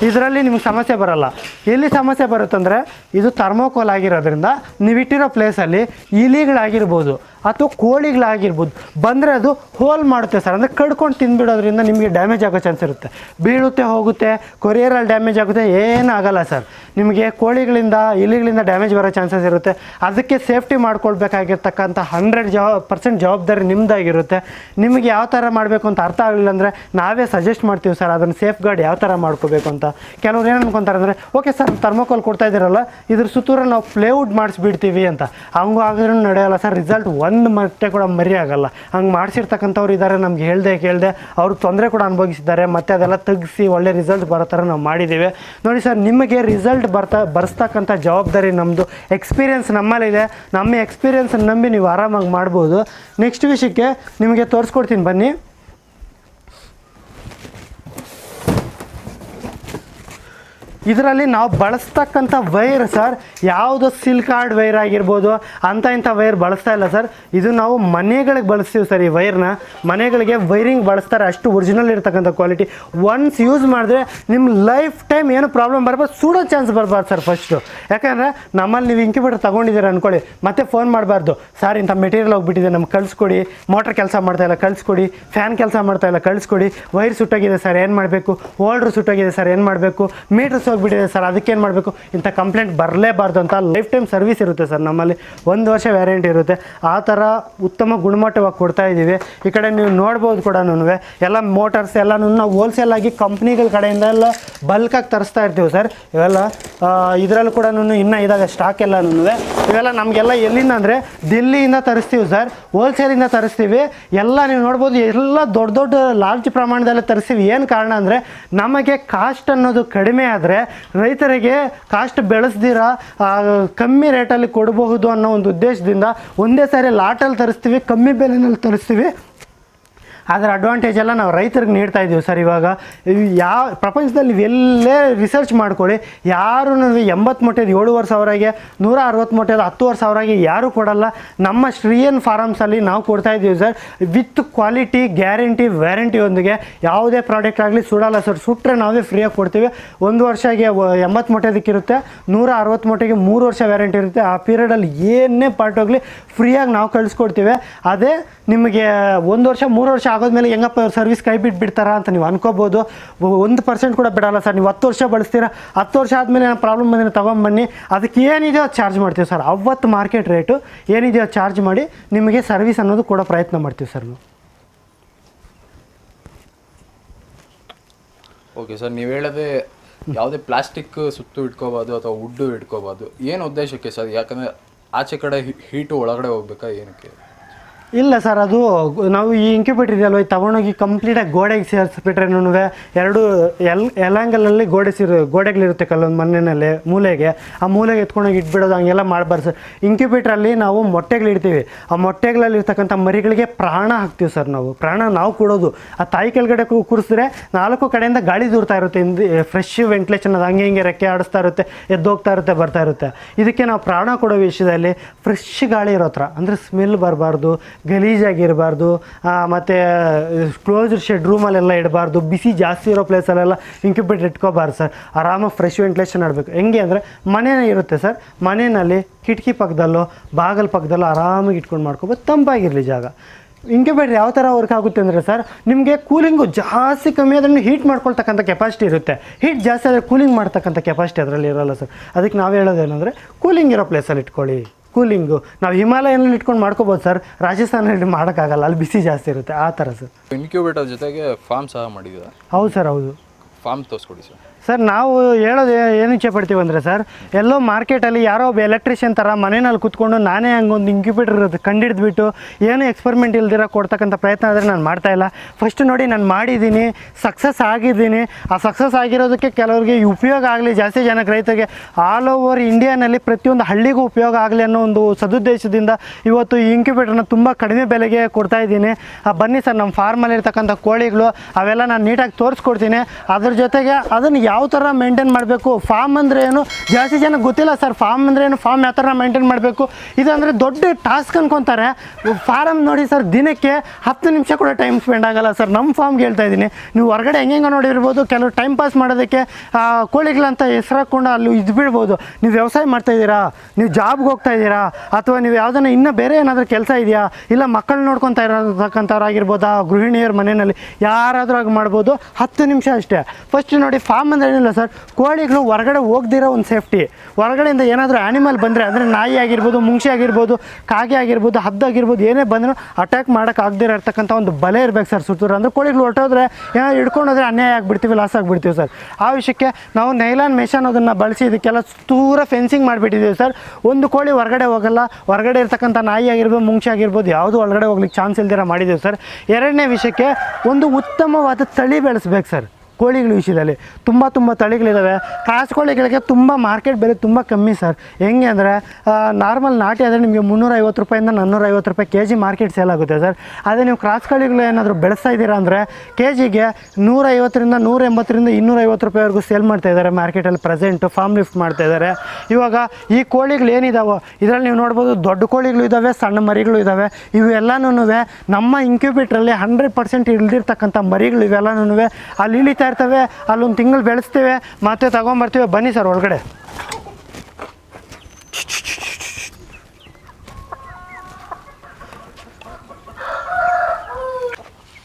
ಇದರಲ್ಲಿ ನಿಮ್ಗೆ ಸಮಸ್ಯೆ ಬರಲ್ಲ. ಎಲ್ಲಿ ಸಮಸ್ಯೆ ಬರುತ್ತಂದರೆ ಇದು ಥರ್ಮೋಕೋಲ್ ಆಗಿರೋದ್ರಿಂದ ನೀವಿಟ್ಟಿರೋ ಪ್ಲೇಸಲ್ಲಿ ಇಲಿಗಳಾಗಿರ್ಬೋದು. ಅಥವಾ ಕೋಳಿಗಳಾಗಿರ್ಬೋದು, ಬಂದರೆ ಅದು ಹೋಲ್ ಮಾಡುತ್ತೆ ಸರ್. ಅಂದರೆ ಕಡ್ಕೊಂಡು ತಿಂದ್ಬಿಡೋದ್ರಿಂದ ನಿಮಗೆ ಡ್ಯಾಮೇಜ್ ಆಗೋ ಚಾನ್ಸ್ ಇರುತ್ತೆ. ಬೀಳುತ್ತೆ, ಹೋಗುತ್ತೆ ಕೊರಿಯರಲ್ಲಿ ಡ್ಯಾಮೇಜ್ ಆಗುತ್ತೆ, ಏನೂ ಆಗಲ್ಲ ಸರ್. ನಿಮಗೆ ಕೋಳಿಗಳಿಂದ, ಇಲಿಗಳಿಂದ ಡ್ಯಾಮೇಜ್ ಬರೋ ಚಾನ್ಸಸ್ ಇರುತ್ತೆ. ಅದಕ್ಕೆ ಸೇಫ್ಟಿ ಮಾಡ್ಕೊಳ್ಬೇಕಾಗಿರ್ತಕ್ಕಂಥ ಹಂಡ್ರೆಡ್ ಜವಾ ಪರ್ಸೆಂಟ್ ಜವಾಬ್ದಾರಿ ನಿಮ್ಮದಾಗಿರುತ್ತೆ ನಿಮಗೆ ಯಾವ ಥರ ಮಾಡಬೇಕು ಅಂತ ಅರ್ಥ ಆಗಲಿಲ್ಲ ಅಂದರೆ ನಾವೇ ಸಜೆಸ್ಟ್ ಮಾಡ್ತೀವಿ ಸರ್, ಅದನ್ನು ಸೇಫ್ ಗಾರ್ಡ್ ಯಾವ ಥರ ಮಾಡ್ಕೋಬೇಕು ಅಂತ. ಕೆಲವ್ರು ಏನು ಅನ್ಕೊಂತಾರೆ ಅಂದರೆ, ಓಕೆ ಸರ್ ಥರ್ಮೋಕೋಲ್ ಕೊಡ್ತಾ ಇದ್ದೀರಲ್ಲ, ಇದ್ರ ಸುತ್ತೂರ ನಾವು ಪ್ಲೇವುಡ್ ಮಾಡಿಸ್ಬಿಡ್ತೀವಿ ಅಂತ. ಹಂಗೂ ಆಗಿದ್ರೂ ನಡೆಯಲ್ಲ ಸರ್ ರಿಸಲ್ಟ್ ಒಂದು ಮತ್ತೆ ಕೂಡ ಮರಿ ಆಗಲ್ಲ. ಹಂಗೆ ಮಾಡಿಸಿರ್ತಕ್ಕಂಥವ್ರು ಇದ್ದಾರೆ ನಮ್ಗೆ ಹೇಳ್ದೆ ಕೇಳ್ದೆ, ಅವ್ರು ತೊಂದರೆ ಕೂಡ ಅನುಭವಿಸಿದ್ದಾರೆ, ಮತ್ತು ಅದೆಲ್ಲ ತೆಗ್ಸಿ ಒಳ್ಳೆ ರಿಸಲ್ಟ್ ಬರೋ ಥರ ನಾವು ಮಾಡಿದ್ದೀವಿ. ನೋಡಿ ಸರ್, ನಿಮಗೆ ರಿಸಲ್ಟ್ ಬರ್ತಾ, ಬರ್ಸ್ತಕ್ಕಂಥ ಜವಾಬ್ದಾರಿ ನಮ್ಮದು ಎಕ್ಸ್ಪೀರಿಯನ್ಸ್ ನಮ್ಮಲ್ಲಿದೆ ನಮ್ಮ ಎಕ್ಸ್ಪೀರಿಯನ್ಸ್ ನಂಬಿ ನೀವು ಆರಾಮಾಗಿ ಮಾಡ್ಬೋದು. ನೆಕ್ಸ್ಟ್ ವಿಷಯಕ್ಕೆ ನಿಮಗೆ ತೋರಿಸ್ಕೊಡ್ತೀನಿ, ಬನ್ನಿ. ಇದರಲ್ಲಿ ನಾವು ಬಳಸ್ತಕ್ಕಂಥ ವೈರ್ ಸರ್ ಯಾವುದು ಸಿಲ್ಕಾರ್ಡ್ ವೈರ್ ಆಗಿರ್ಬೋದು ಅಂಥ ಇಂಥ ವೈರ್ ಬಳಸ್ತಾ ಇಲ್ಲ ಸರ್ ಇದು ನಾವು ಮನೆಗಳಿಗೆ ಬಳಸ್ತೀವಿ ಸರ್ ಈ ವೈರ್ನ ಮನೆಗಳಿಗೆ ವೈರಿಂಗ್ ಬಳಸ್ತಾರೆ, ಅಷ್ಟು ಒರಿಜಿನಲ್ ಇರ್ತಕ್ಕಂಥ ಕ್ವಾಲಿಟಿ ಒನ್ಸ್ ಯೂಸ್ ಮಾಡಿದ್ರೆ ನಿಮ್ಮ ಲೈಫ್ ಟೈಮ್ ಏನು ಪ್ರಾಬ್ಲಮ್ ಬರಬಾರ್ದು ಸೂಡೋ ಚಾನ್ಸ್ ಬರಬಾರ್ದು ಸರ್ ಫಸ್ಟು ಯಾಕಂದರೆ ನಮ್ಮಲ್ಲಿ ನೀವು ಇಂಕ್ಯುಬೇಟರ್ ತೊಗೊಂಡಿದ್ದೀರ ಅಂದ್ಕೊಳ್ಳಿ ಮತ್ತೆ ಫೋನ್ ಮಾಡಬಾರ್ದು. ಸರ್ ಇಂಥ ಮೆಟೀರಿಯಲ್ ಹೋಗಿಬಿಟ್ಟಿದೆ, ನಮ್ಗೆ ಕಳಿಸ್ಕೊಡಿ. ಮೋಟ್ರ್ ಕೆಲಸ ಮಾಡ್ತಾ ಇಲ್ಲ, ಕಳಿಸ್ಕೊಡಿ. ಫ್ಯಾನ್ ಕೆಲಸ ಮಾಡ್ತಾ ಇಲ್ಲ, ಕಳಿಸ್ಕೊಡಿ. ವೈರ್ ಸುಟ್ಟೋಗಿದೆ ಸರ್ ಏನು ಮಾಡಬೇಕು? ಓಲ್ಡ್ರ್ ಸುಟ್ಟೋಗಿದೆ ಸರ್ ಏನು ಮಾಡಬೇಕು? ಮೀಟ್ರ್ ಹೋಗ್ಬಿಟ್ಟಿದೆ ಸರ್. ಅದಕ್ಕೇನು ಮಾಡಬೇಕು? ಇಂಥ ಕಂಪ್ಲೇಂಟ್ ಬರಲೇಬಾರ್ದು ಅಂತ ಲೈಫ್ ಟೈಮ್ ಸರ್ವಿಸ್ ಇರುತ್ತೆ ಸರ್ ನಮ್ಮಲ್ಲಿ. ಒಂದು ವರ್ಷ ವ್ಯಾರಂಟಿ ಇರುತ್ತೆ. ಆ ಥರ ಉತ್ತಮ ಗುಣಮಟ್ಟವಾಗಿ ಕೊಡ್ತಾ ಇದ್ದೀವಿ. ಈ ಕಡೆ ನೀವು ನೋಡ್ಬೋದು ಕೂಡ ಎಲ್ಲ ಮೋಟರ್ಸ್ ಎಲ್ಲನೂ ನಾವು ಹೋಲ್ಸೇಲ್ ಆಗಿ ಕಂಪ್ನಿಗಳ ಕಡೆಯಿಂದ ಎಲ್ಲ ಬಲ್ಕಾಗಿ ತರಿಸ್ತಾ ಇರ್ತೀವಿ ಸರ್. ಇವೆಲ್ಲ ಇದರಲ್ಲೂ ಕೂಡ ಇನ್ನೂ ಇದಾಗ ಸ್ಟಾಕ್ ಎಲ್ಲನೂ ಇವೆಲ್ಲ ನಮಗೆಲ್ಲ ಎಲ್ಲಿಂದ ಅಂದರೆ ದಿಲ್ಲಿಯಿಂದ ತರಿಸ್ತೀವಿ ಸರ್. ಹೋಲ್ಸೇಲಿಂದ ತರಿಸ್ತೀವಿ. ಎಲ್ಲ ನೀವು ನೋಡ್ಬೋದು, ಎಲ್ಲ ದೊಡ್ಡ ದೊಡ್ಡ ಲಾರ್ಜ್ ಪ್ರಮಾಣದಲ್ಲಿ ತರಿಸ್ತೀವಿ. ಏನು ಕಾರಣ ಅಂದರೆ ನಮಗೆ ಕಾಸ್ಟ್ ಅನ್ನೋದು ಕಡಿಮೆ ಆದರೆ ರೈತರಿಗೆ ಕಾಸ್ಟ್ ಬೆಳೆಸ್ದಿರ ಕಮ್ಮಿ ರೇಟಲ್ಲಿ ಕೊಡಬಹುದು ಅನ್ನೋ ಒಂದು ಉದ್ದೇಶದಿಂದ ಒಂದೇ ಸಾರಿ ಲಾಟಲ್ಲಿ ತರಿಸ್ತೀವಿ, ಕಮ್ಮಿ ಬೆಲೆಯಲ್ಲಿ ತರಿಸ್ತೀವಿ. ಅದರ ಅಡ್ವಾಂಟೇಜ್ ಎಲ್ಲ ನಾವು ರೈತರಿಗೆ ನೀಡ್ತಾ ಇದ್ದೀವಿ ಸರ್ ಇವಾಗ. ಯಾವ ಪ್ರಪಂಚದಲ್ಲಿ ಎಲ್ಲೇ ರಿಸರ್ಚ್ ಮಾಡ್ಕೊಳ್ಳಿ. ಯಾರು ಎಂಬತ್ತು ಮೊಟ್ಟೆದು ಏಳುವರೆ ಸಾವಿರಗೆ ನೂರ ಅರವತ್ತು ಮೊಟ್ಟೆದು ಹತ್ತುವರೆ ಸಾವಿರಗೆ ಯಾರೂ ಕೊಡಲ್ಲ. ನಮ್ಮ ಶ್ರೀಯನ್ ಫಾರಮ್ಸಲ್ಲಿ ನಾವು ಕೊಡ್ತಾ ಇದ್ದೀವಿ ಸರ್. ವಿತ್ ಕ್ವಾಲಿಟಿ, ಗ್ಯಾರಂಟಿ ವ್ಯಾರಂಟಿಯೊಂದಿಗೆ ಯಾವುದೇ ಪ್ರಾಡಕ್ಟ್ ಆಗಲಿ ಸುಡಲ್ಲ ಸರ್. ಸುಟ್ಟರೆ ನಾವೇ ಫ್ರೀಯಾಗಿ ಕೊಡ್ತೀವಿ. ಒಂದು ವರ್ಷಗೆ ಎಂಬತ್ತು ಮೊಟ್ಟೆದಕ್ಕಿರುತ್ತೆ ನೂರ ಅರವತ್ತು ಮೊಟ್ಟೆಗೆ ಮೂರು ವರ್ಷ ವ್ಯಾರಂಟಿ ಇರುತ್ತೆ. ಆ ಪೀರಿಯಡಲ್ಲಿ ಏನೇ ಪಾರ್ಟ್ ಹೋಗಲಿ ಫ್ರೀಯಾಗಿ ನಾವು ಕಳಿಸ್ಕೊಡ್ತೀವಿ. ಅದೇ ನಿಮಗೆ ಒಂದು ವರ್ಷ, ಮೂರು ವರ್ಷ ಆಗೋದ್ಮೇಲೆ ಹೆಂಗಪ್ಪ ಸರ್ವಿಸ್ ಕೈ ಬಿಟ್ಟು ಬಿಡ್ತಾರಾ ಅಂತ ನೀವು ಅನ್ಕೋಬೋದು. ಒಂದು ಪರ್ಸೆಂಟ್ ಕೂಡ ಬಿಡಲ್ಲ ಸರ್. ನೀವು ಹತ್ತು ವರ್ಷ ಬಳಸ್ತೀರಾ, ಹತ್ತು ವರ್ಷ ಆದಮೇಲೆ ನಾನು ಪ್ರಾಬ್ಲಮ್ ಬಂದರೆ ತೊಗೊಂಬನ್ನಿ. ಅದಕ್ಕೆ ಏನಿದೆಯೋ ಚಾರ್ಜ್ ಮಾಡ್ತೀವಿ ಸರ್. ಅವತ್ತು ಮಾರ್ಕೆಟ್ ರೇಟು ಏನಿದೆಯೋ ಚಾರ್ಜ್ ಮಾಡಿ ನಿಮಗೆ ಸರ್ವಿಸ್ ಅನ್ನೋದು ಕೂಡ ಪ್ರಯತ್ನ ಮಾಡ್ತೀವಿ ಸರ್
ಓಕೆ ಸರ್, ನೀವು ಹೇಳದೆ ಯಾವುದೇ ಪ್ಲಾಸ್ಟಿಕ್ ಸುತ್ತು ಇಟ್ಕೋಬಾರ್ದು ಅಥವಾ ವುಡ್ಡು ಇಟ್ಕೋಬಾರ್ದು. ಏನು ಉದ್ದೇಶಕ್ಕೆ ಸರ್? ಯಾಕಂದರೆ ಆಚೆ ಕಡೆ ಹೀಟು ಒಳಗಡೆ ಹೋಗ್ಬೇಕಾ ಏನಕ್ಕೆ?
ಇಲ್ಲ ಸರ್, ಅದು ನಾವು ಈ ಇಂಕ್ಯುಬೇಟರ್ ಇದೆಯಲ್ವ ತಗೊಂಡೋಗಿ ಕಂಪ್ಲೀಟ್ ಕಂಪ್ಲೀಟಾಗಿ ಗೋಡೆಗೆ ಸೇರಿಸ್ಬಿಟ್ರೆನೂ ಎರಡು ಎಲ್ ಎಲ್ಲಾಂಗಲಲ್ಲಿ ಗೋಡೆ ಸಿರು, ಗೋಡೆಗಳಿರುತ್ತೆ ಕಲ್ಲೊಂದು ಮಣ್ಣಿನಲ್ಲಿ ಮೂಲೆಗೆ. ಆ ಮೂಲೆಗೆ ಎತ್ಕೊಂಡೋಗಿ ಇಟ್ಬಿಡೋದು, ಹಂಗೆಲ್ಲ ಮಾಡಬಾರ್ದು ಸರ್. ಇಂಕ್ಯುಬೇಟ್ರಲ್ಲಿ ನಾವು ಮೊಟ್ಟೆಗಳಿಡ್ತೀವಿ ಆ ಮೊಟ್ಟೆಗಳಲ್ಲಿ ಇರ್ತಕ್ಕಂಥ ಮರಿಗಳಿಗೆ ಪ್ರಾಣ ಹಾಕ್ತೀವಿ ಸರ್ ನಾವು. ಪ್ರಾಣ ನಾವು ಕೊಡೋದು. ಆ ತಾಯಿ ಕೆಳಗಡೆ ಕೂರಿಸಿದ್ರೆ ನಾಲ್ಕು ಕಡೆಯಿಂದ ಗಾಳಿ ದೂರ್ತಾ ಇರುತ್ತೆ. ಫ್ರೆಶ್ ವೆಂಟಿಲೇಷನ್ ಅದು ಹಂಗೆ ಹಿಂಗೆ ರೆಕ್ಕೆ ಆಡಿಸ್ತಾ ಇರುತ್ತೆ, ಎದ್ದೋಗ್ತಾ ಇರುತ್ತೆ, ಬರ್ತಾ ಇರುತ್ತೆ. ಇದಕ್ಕೆ ನಾವು ಪ್ರಾಣ ಕೊಡೋ ವಿಷಯದಲ್ಲಿ ಫ್ರೆಶ್ ಗಾಳಿ ಇರೋ ಹತ್ರ ಅಂದರೆ ಸ್ಮೆಲ್ ಬರಬಾರ್ದು. ಗಲೀಜಾಗಿರಬಾರ್ದು ಮತ್ತು ಕ್ಲೋಸ್ ಶೆಡ್ ರೂಮಲ್ಲೆಲ್ಲ ಇಡಬಾರ್ದು, ಬಿಸಿ ಜಾಸ್ತಿ ಇರೋ ಪ್ಲೇಸಲ್ಲೆಲ್ಲ ಇಂಕ್ಯುಬೇಟರ್ ಇಟ್ಕೋಬಾರ್ದು ಸರ್ ಆರಾಮಾಗಿ ಫ್ರೆಶ್ ವೆಂಟಿಲೇಷನ್ ಆಡಬೇಕು ಹೆಂಗೆ ಅಂದರೆ ಮನೇನೇ ಇರುತ್ತೆ ಸರ್ ಮನೆಯಲ್ಲಿ ಕಿಟಕಿ ಪಕ್ಕದಲ್ಲೋ, ಬಾಗಲ್ ಪಕ್ಕದಲ್ಲೋ ಆರಾಮಾಗಿ ಇಟ್ಕೊಂಡು ಮಾಡ್ಕೋಬೋದು. ತಂಪಾಗಿರಲಿ ಜಾಗ. ಇಂಕ್ಯುಬೇಟರ್ ಯಾವ ಥರ ವರ್ಕ್ ಆಗುತ್ತೆ ಅಂದರೆ ಸರ್ ನಿಮಗೆ ಕೂಲಿಂಗು ಜಾಸ್ತಿ ಕಮ್ಮಿ ಅದನ್ನು ಹೀಟ್ ಮಾಡ್ಕೊಳ್ತಕ್ಕಂಥ ಕೆಪಾಸಿಟಿ ಇರುತ್ತೆ. ಹೀಟ್ ಜಾಸ್ತಿ ಆದರೆ ಕೂಲಿಂಗ್ ಮಾಡ್ತಕ್ಕಂಥ ಕೆಪಾಸಿಟಿ ಅದರಲ್ಲಿ ಇರೋಲ್ಲ ಸರ್ ಅದಕ್ಕೆ ನಾವು ಹೇಳೋದೇನೆಂದರೆ ಕೂಲಿಂಗ್ ಇರೋ ಪ್ಲೇಸಲ್ಲಿ ಇಟ್ಕೊಳ್ಳಿ. ಕೂಲಿಂಗು ನಾವು ಹಿಮಾಲಯನಲ್ಲಿ ಇಟ್ಕೊಂಡು ಮಾಡ್ಕೋಬೋದು ಸರ್. ರಾಜಸ್ಥಾನಲ್ಲಿ ಮಾಡೋಕ್ಕಾಗಲ್ಲ. ಅಲ್ಲಿ ಬಿಸಿ ಜಾಸ್ತಿ ಇರುತ್ತೆ. ಆ ಥರ ಸರ್.
ಇನ್ಕ್ಯೂಬೇಟರ್ ಜೊತೆಗೆ ಫಾರ್ಮ್ ಸಹ ಮಾಡಿದ್ದಾರೆ?
ಹೌದು ಸರ್ ಹೌದು.
Form ತೋರಿಸ್ಕೊಡಿ sir.
ಸರ್, ನಾವು ಹೇಳೋದು ಏನು ಇಚ್ಛೆ ಪಡ್ತೀವಿ ಅಂದರೆ ಸರ್, ಎಲ್ಲೋ ಮಾರ್ಕೆಟಲ್ಲಿ ಯಾರೋ ಒಬ್ಬ ಎಲೆಕ್ಟ್ರಿಷಿಯನ್ ಥರ ಮನೆಯಲ್ಲಿ ಕುತ್ಕೊಂಡು ನಾನೇ ಹಂಗೊಂದು ಇಂಕ್ಯುಬೇಟರ್ ಕಂಡಿಡಿದ್ಬಿಟ್ಟು ಏನು ಎಕ್ಸ್ಪೆರಿಮೆಂಟ್ ಇಲ್ದಿರ ಕೊಡ್ತಕ್ಕಂಥ ಪ್ರಯತ್ನ ಆದರೆ ನಾನು ಮಾಡ್ತಾ ಇಲ್ಲ. ಫಸ್ಟ್ ನೋಡಿ ನಾನು ಮಾಡಿದ್ದೀನಿ ಸಕ್ಸಸ್ ಆಗಿದ್ದೀನಿ. ಆ ಸಕ್ಸಸ್ ಆಗಿರೋದಕ್ಕೆ ಕೆಲವರಿಗೆ ಉಪಯೋಗ ಆಗಲಿ, ಜಾಸ್ತಿ ಜನಕ್ಕೆ ರೈತರಿಗೆ ಆಲ್ ಓವರ್ ಇಂಡಿಯಾನಲ್ಲಿ ಪ್ರತಿಯೊಂದು ಹಳ್ಳಿಗೂ ಉಪಯೋಗ ಆಗಲಿ ಅನ್ನೋ ಒಂದು ಸದುದ್ದೇಶದಿಂದ ಇವತ್ತು ಈ ಇಂಕ್ಯುಬೇಟರ್ನ ತುಂಬ ಕಡಿಮೆ ಬೆಲೆಗೆ ಕೊಡ್ತಾ ಇದ್ದೀನಿ. ಬನ್ನಿ ಸರ್ ನಮ್ಮ ಫಾರ್ಮಲ್ಲಿರ್ತಕ್ಕಂಥ ಕೋಳಿಗಳು, ಅವೆಲ್ಲ ನಾನು ನೀಟಾಗಿ ತೋರಿಸ್ಕೊಡ್ತೀನಿ. ಅದ್ರ ಜೊತೆಗೆ ಅದನ್ನು ಯಾವ ಥರ ಮೇಂಟೈನ್ ಮಾಡಬೇಕು? ಫಾರ್ಮ್ ಅಂದರೆ ಏನು? ಜಾಸ್ತಿ ಜನ ಗೊತ್ತಿಲ್ಲ ಸರ್ ಫಾರ್ಮ್ ಅಂದರೆ ಏನು? ಫಾರ್ಮ್ ಯಾವ ಥರ ಮೇಂಟೈನ್ ಮಾಡಬೇಕು? ಇದು ಅಂದರೆ ದೊಡ್ಡ ಟಾಸ್ಕ್ ಅನ್ಕೊತಾರೆ. ಫಾರಮ್ ನೋಡಿ ಸರ್ ದಿನಕ್ಕೆ ಹತ್ತು ನಿಮಿಷ ಕೂಡ ಟೈಮ್ ಸ್ಪೆಂಡ್ ಆಗಲ್ಲ ಸರ್ ನಮ್ಮ ಫಾರ್ಮ್ಗೆ ಹೇಳ್ತಾ ಇದ್ದೀನಿ. ನೀವು ಹೊರಗಡೆ ಹೆಂಗೆ ನೋಡಿರ್ಬೋದು ಕೆಲವು ಟೈಮ್ ಪಾಸ್ ಮಾಡೋದಕ್ಕೆ ಕೋಳಿಗಳಂತ ಹೆಸರು ಅಲ್ಲಿ ಇದು ಬಿಡ್ಬೋದು. ನೀವು ವ್ಯವಸಾಯ ಮಾಡ್ತಾ ಇದ್ದೀರಾ? ನೀವು ಜಾಬ್ಗೆ ಹೋಗ್ತಾ ಇದ್ದೀರಾ? ಅಥವಾ ನೀವು ಯಾವುದನ್ನ ಇನ್ನೂ ಬೇರೆ ಏನಾದರೂ ಕೆಲಸ ಇದೆಯಾ? ಇಲ್ಲ ಮಕ್ಕಳು ನೋಡ್ಕೊತಾ ಆ ಗೃಹಿಣಿಯರ ಮನೆಯಲ್ಲಿ ಯಾರಾದರೂ ಆಗಿ ಮಾಡ್ಬೋದು. ಹತ್ತು ನಿಮಿಷ ಅಷ್ಟೇ. ಫಸ್ಟ್ ನೋಡಿ ಫಾರ್ಮ್ ಅಂದರೆ ಏನಿಲ್ಲ ಸರ್, ಕೋಳಿಗಳು ಹೊರಗಡೆ ಹೋಗ್ದಿರೋ ಒಂದು ಸೇಫ್ಟಿ ಹೊರಗಡೆಯಿಂದ ಏನಾದರೂ ಆ್ಯನಿಮಲ್ ಬಂದರೆ, ಅಂದರೆ ನಾಯಿ ಆಗಿರ್ಬೋದು ಮುಂಗ್ಸಿ ಆಗಿರ್ಬೋದು, ಕಾಗೆ ಆಗಿರ್ಬೋದು, ಹದ್ದು ಆಗಿರ್ಬೋದು, ಏನೇ ಬಂದರೂ ಅಟ್ಯಾಕ್ ಮಾಡೋಕೆ ಆಗದಿರೋ ಇರ್ತಕ್ಕಂಥ ಒಂದು ಬಲೆ ಇರಬೇಕು ಸರ್ ಸುತ್ತೂರು. ಅಂದರೆ ಕೋಳಿಗಳು ಹೊರಟೋದ್ರೆ ಏನಾದ್ರು ಹಿಡ್ಕೊಂಡೋದ್ರೆ ಅನ್ಯಾಯ ಆಗಿಬಿಡ್ತೀವಿ ಲಾಸ್ ಆಗಿಬಿಡ್ತೀವಿ ಸರ್. ಆ ವಿಷಯಕ್ಕೆ ನಾವು ನೈಲಾನ್ ಮೆಷ್ ಅನ್ನೋದನ್ನು ಬಳಸಿ ಇದಕ್ಕೆಲ್ಲ ದೂರ ಫೆನ್ಸಿಂಗ್ ಮಾಡಿಬಿಟ್ಟಿದ್ದೀವಿ ಸರ್. ಒಂದು ಕೋಳಿ ಹೊರಗಡೆ ಹೋಗಲ್ಲ, ಹೊರಗಡೆ ಇರ್ತಕ್ಕಂಥ ನಾಯಿ ಆಗಿರ್ಬೋದು ಮುಂಗ್ಸಿ ಆಗಿರ್ಬೋದು, ಯಾವುದು ಒಳಗಡೆ ಹೋಗ್ಲಿಕ್ಕೆ ಚಾನ್ಸ್ ಇಲ್ದಿರ ಮಾಡಿದ್ದೀವಿ ಸರ್. ಎರಡನೇ ವಿಷಯಕ್ಕೆ ಒಂದು ಉತ್ತಮವಾದ ತಳಿ ಬೆಳೆಸ್ಬೇಕು ಸರ್. ಕೋಳಿಗಳ ವಿಷಯದಲ್ಲಿ ತುಂಬ ತುಂಬ ತಳಿಗಳಿದ್ದಾವೆ ಕ್ರಾಸ್ ಕೋಳಿಗಳಿಗೆ ತುಂಬ ಮಾರ್ಕೆಟ್ ಬೆಲೆ ತುಂಬ ಕಮ್ಮಿ ಸರ್ ಹೆಂಗೆ ಅಂದರೆ ನಾರ್ಮಲ್ ನಾಟಿ ಆದರೆ ನಿಮಗೆ ಮುನ್ನೂರೈವತ್ತು ರೂಪಾಯಿಂದ ನಾನ್ನೂರೈವತ್ತು ರೂಪಾಯಿ ಕೆ ಜಿ ಮಾರ್ಕೆಟ್ ಸೇಲ್ ಆಗುತ್ತೆ ಸರ್ ಅದೇ ನೀವು ಕ್ರಾಸ್ ಕೋಳಿಗಳು ಏನಾದರೂ ಬೆಳೆಸ್ತಾ ಇದ್ದೀರಾ ಅಂದರೆ ಕೆ ಜಿಗೆ ನೂರೈವತ್ತರಿಂದ ನೂರ ಎಂಬತ್ತರಿಂದ ಇನ್ನೂರೈವತ್ತು ರೂಪಾಯಿವರೆಗೂ ಸೇಲ್ ಮಾಡ್ತಾ ಇದ್ದಾರೆ ಮಾರ್ಕೆಟಲ್ಲಿ ಪ್ರೆಸೆಂಟು ಫಾರ್ಮ್ ಲಿಫ್ಟ್ ಮಾಡ್ತಾ ಇದ್ದಾರೆ. ಇವಾಗ ಈ ಕೋಳಿಗಳು ಏನಿದಾವೋ, ಇದರಲ್ಲಿ ನೀವು ನೋಡ್ಬೋದು ದೊಡ್ಡ ಕೋಳಿಗಳು ಇದ್ದಾವೆ ಸಣ್ಣ ಮರಿಗಳು ಇದ್ದಾವೆ ಇವೆಲ್ಲನೂ ನಮ್ಮ ಇನ್ಕ್ಯೂಬೇಟ್ರಲ್ಲಿ ಹಂಡ್ರೆಡ್ ಪರ್ಸೆಂಟ್ ಇಳಿದಿರ್ತಕ್ಕಂಥ ಮರಿಗಳು ಇವೆಲ್ಲನೂ ಅಲ್ಲಿ ಇಳಿತಾ ಇರ್ತವೆ, ಅಲ್ಲೊಂದು ತಿಂಗಳು ಬೆಳೆಸ್ತೇವೆ, ಮತ್ತೆ ತಗೊಂಬರ್ತೀವಿ. ಬನ್ನಿ ಸರ್ ಒಳಗಡೆ.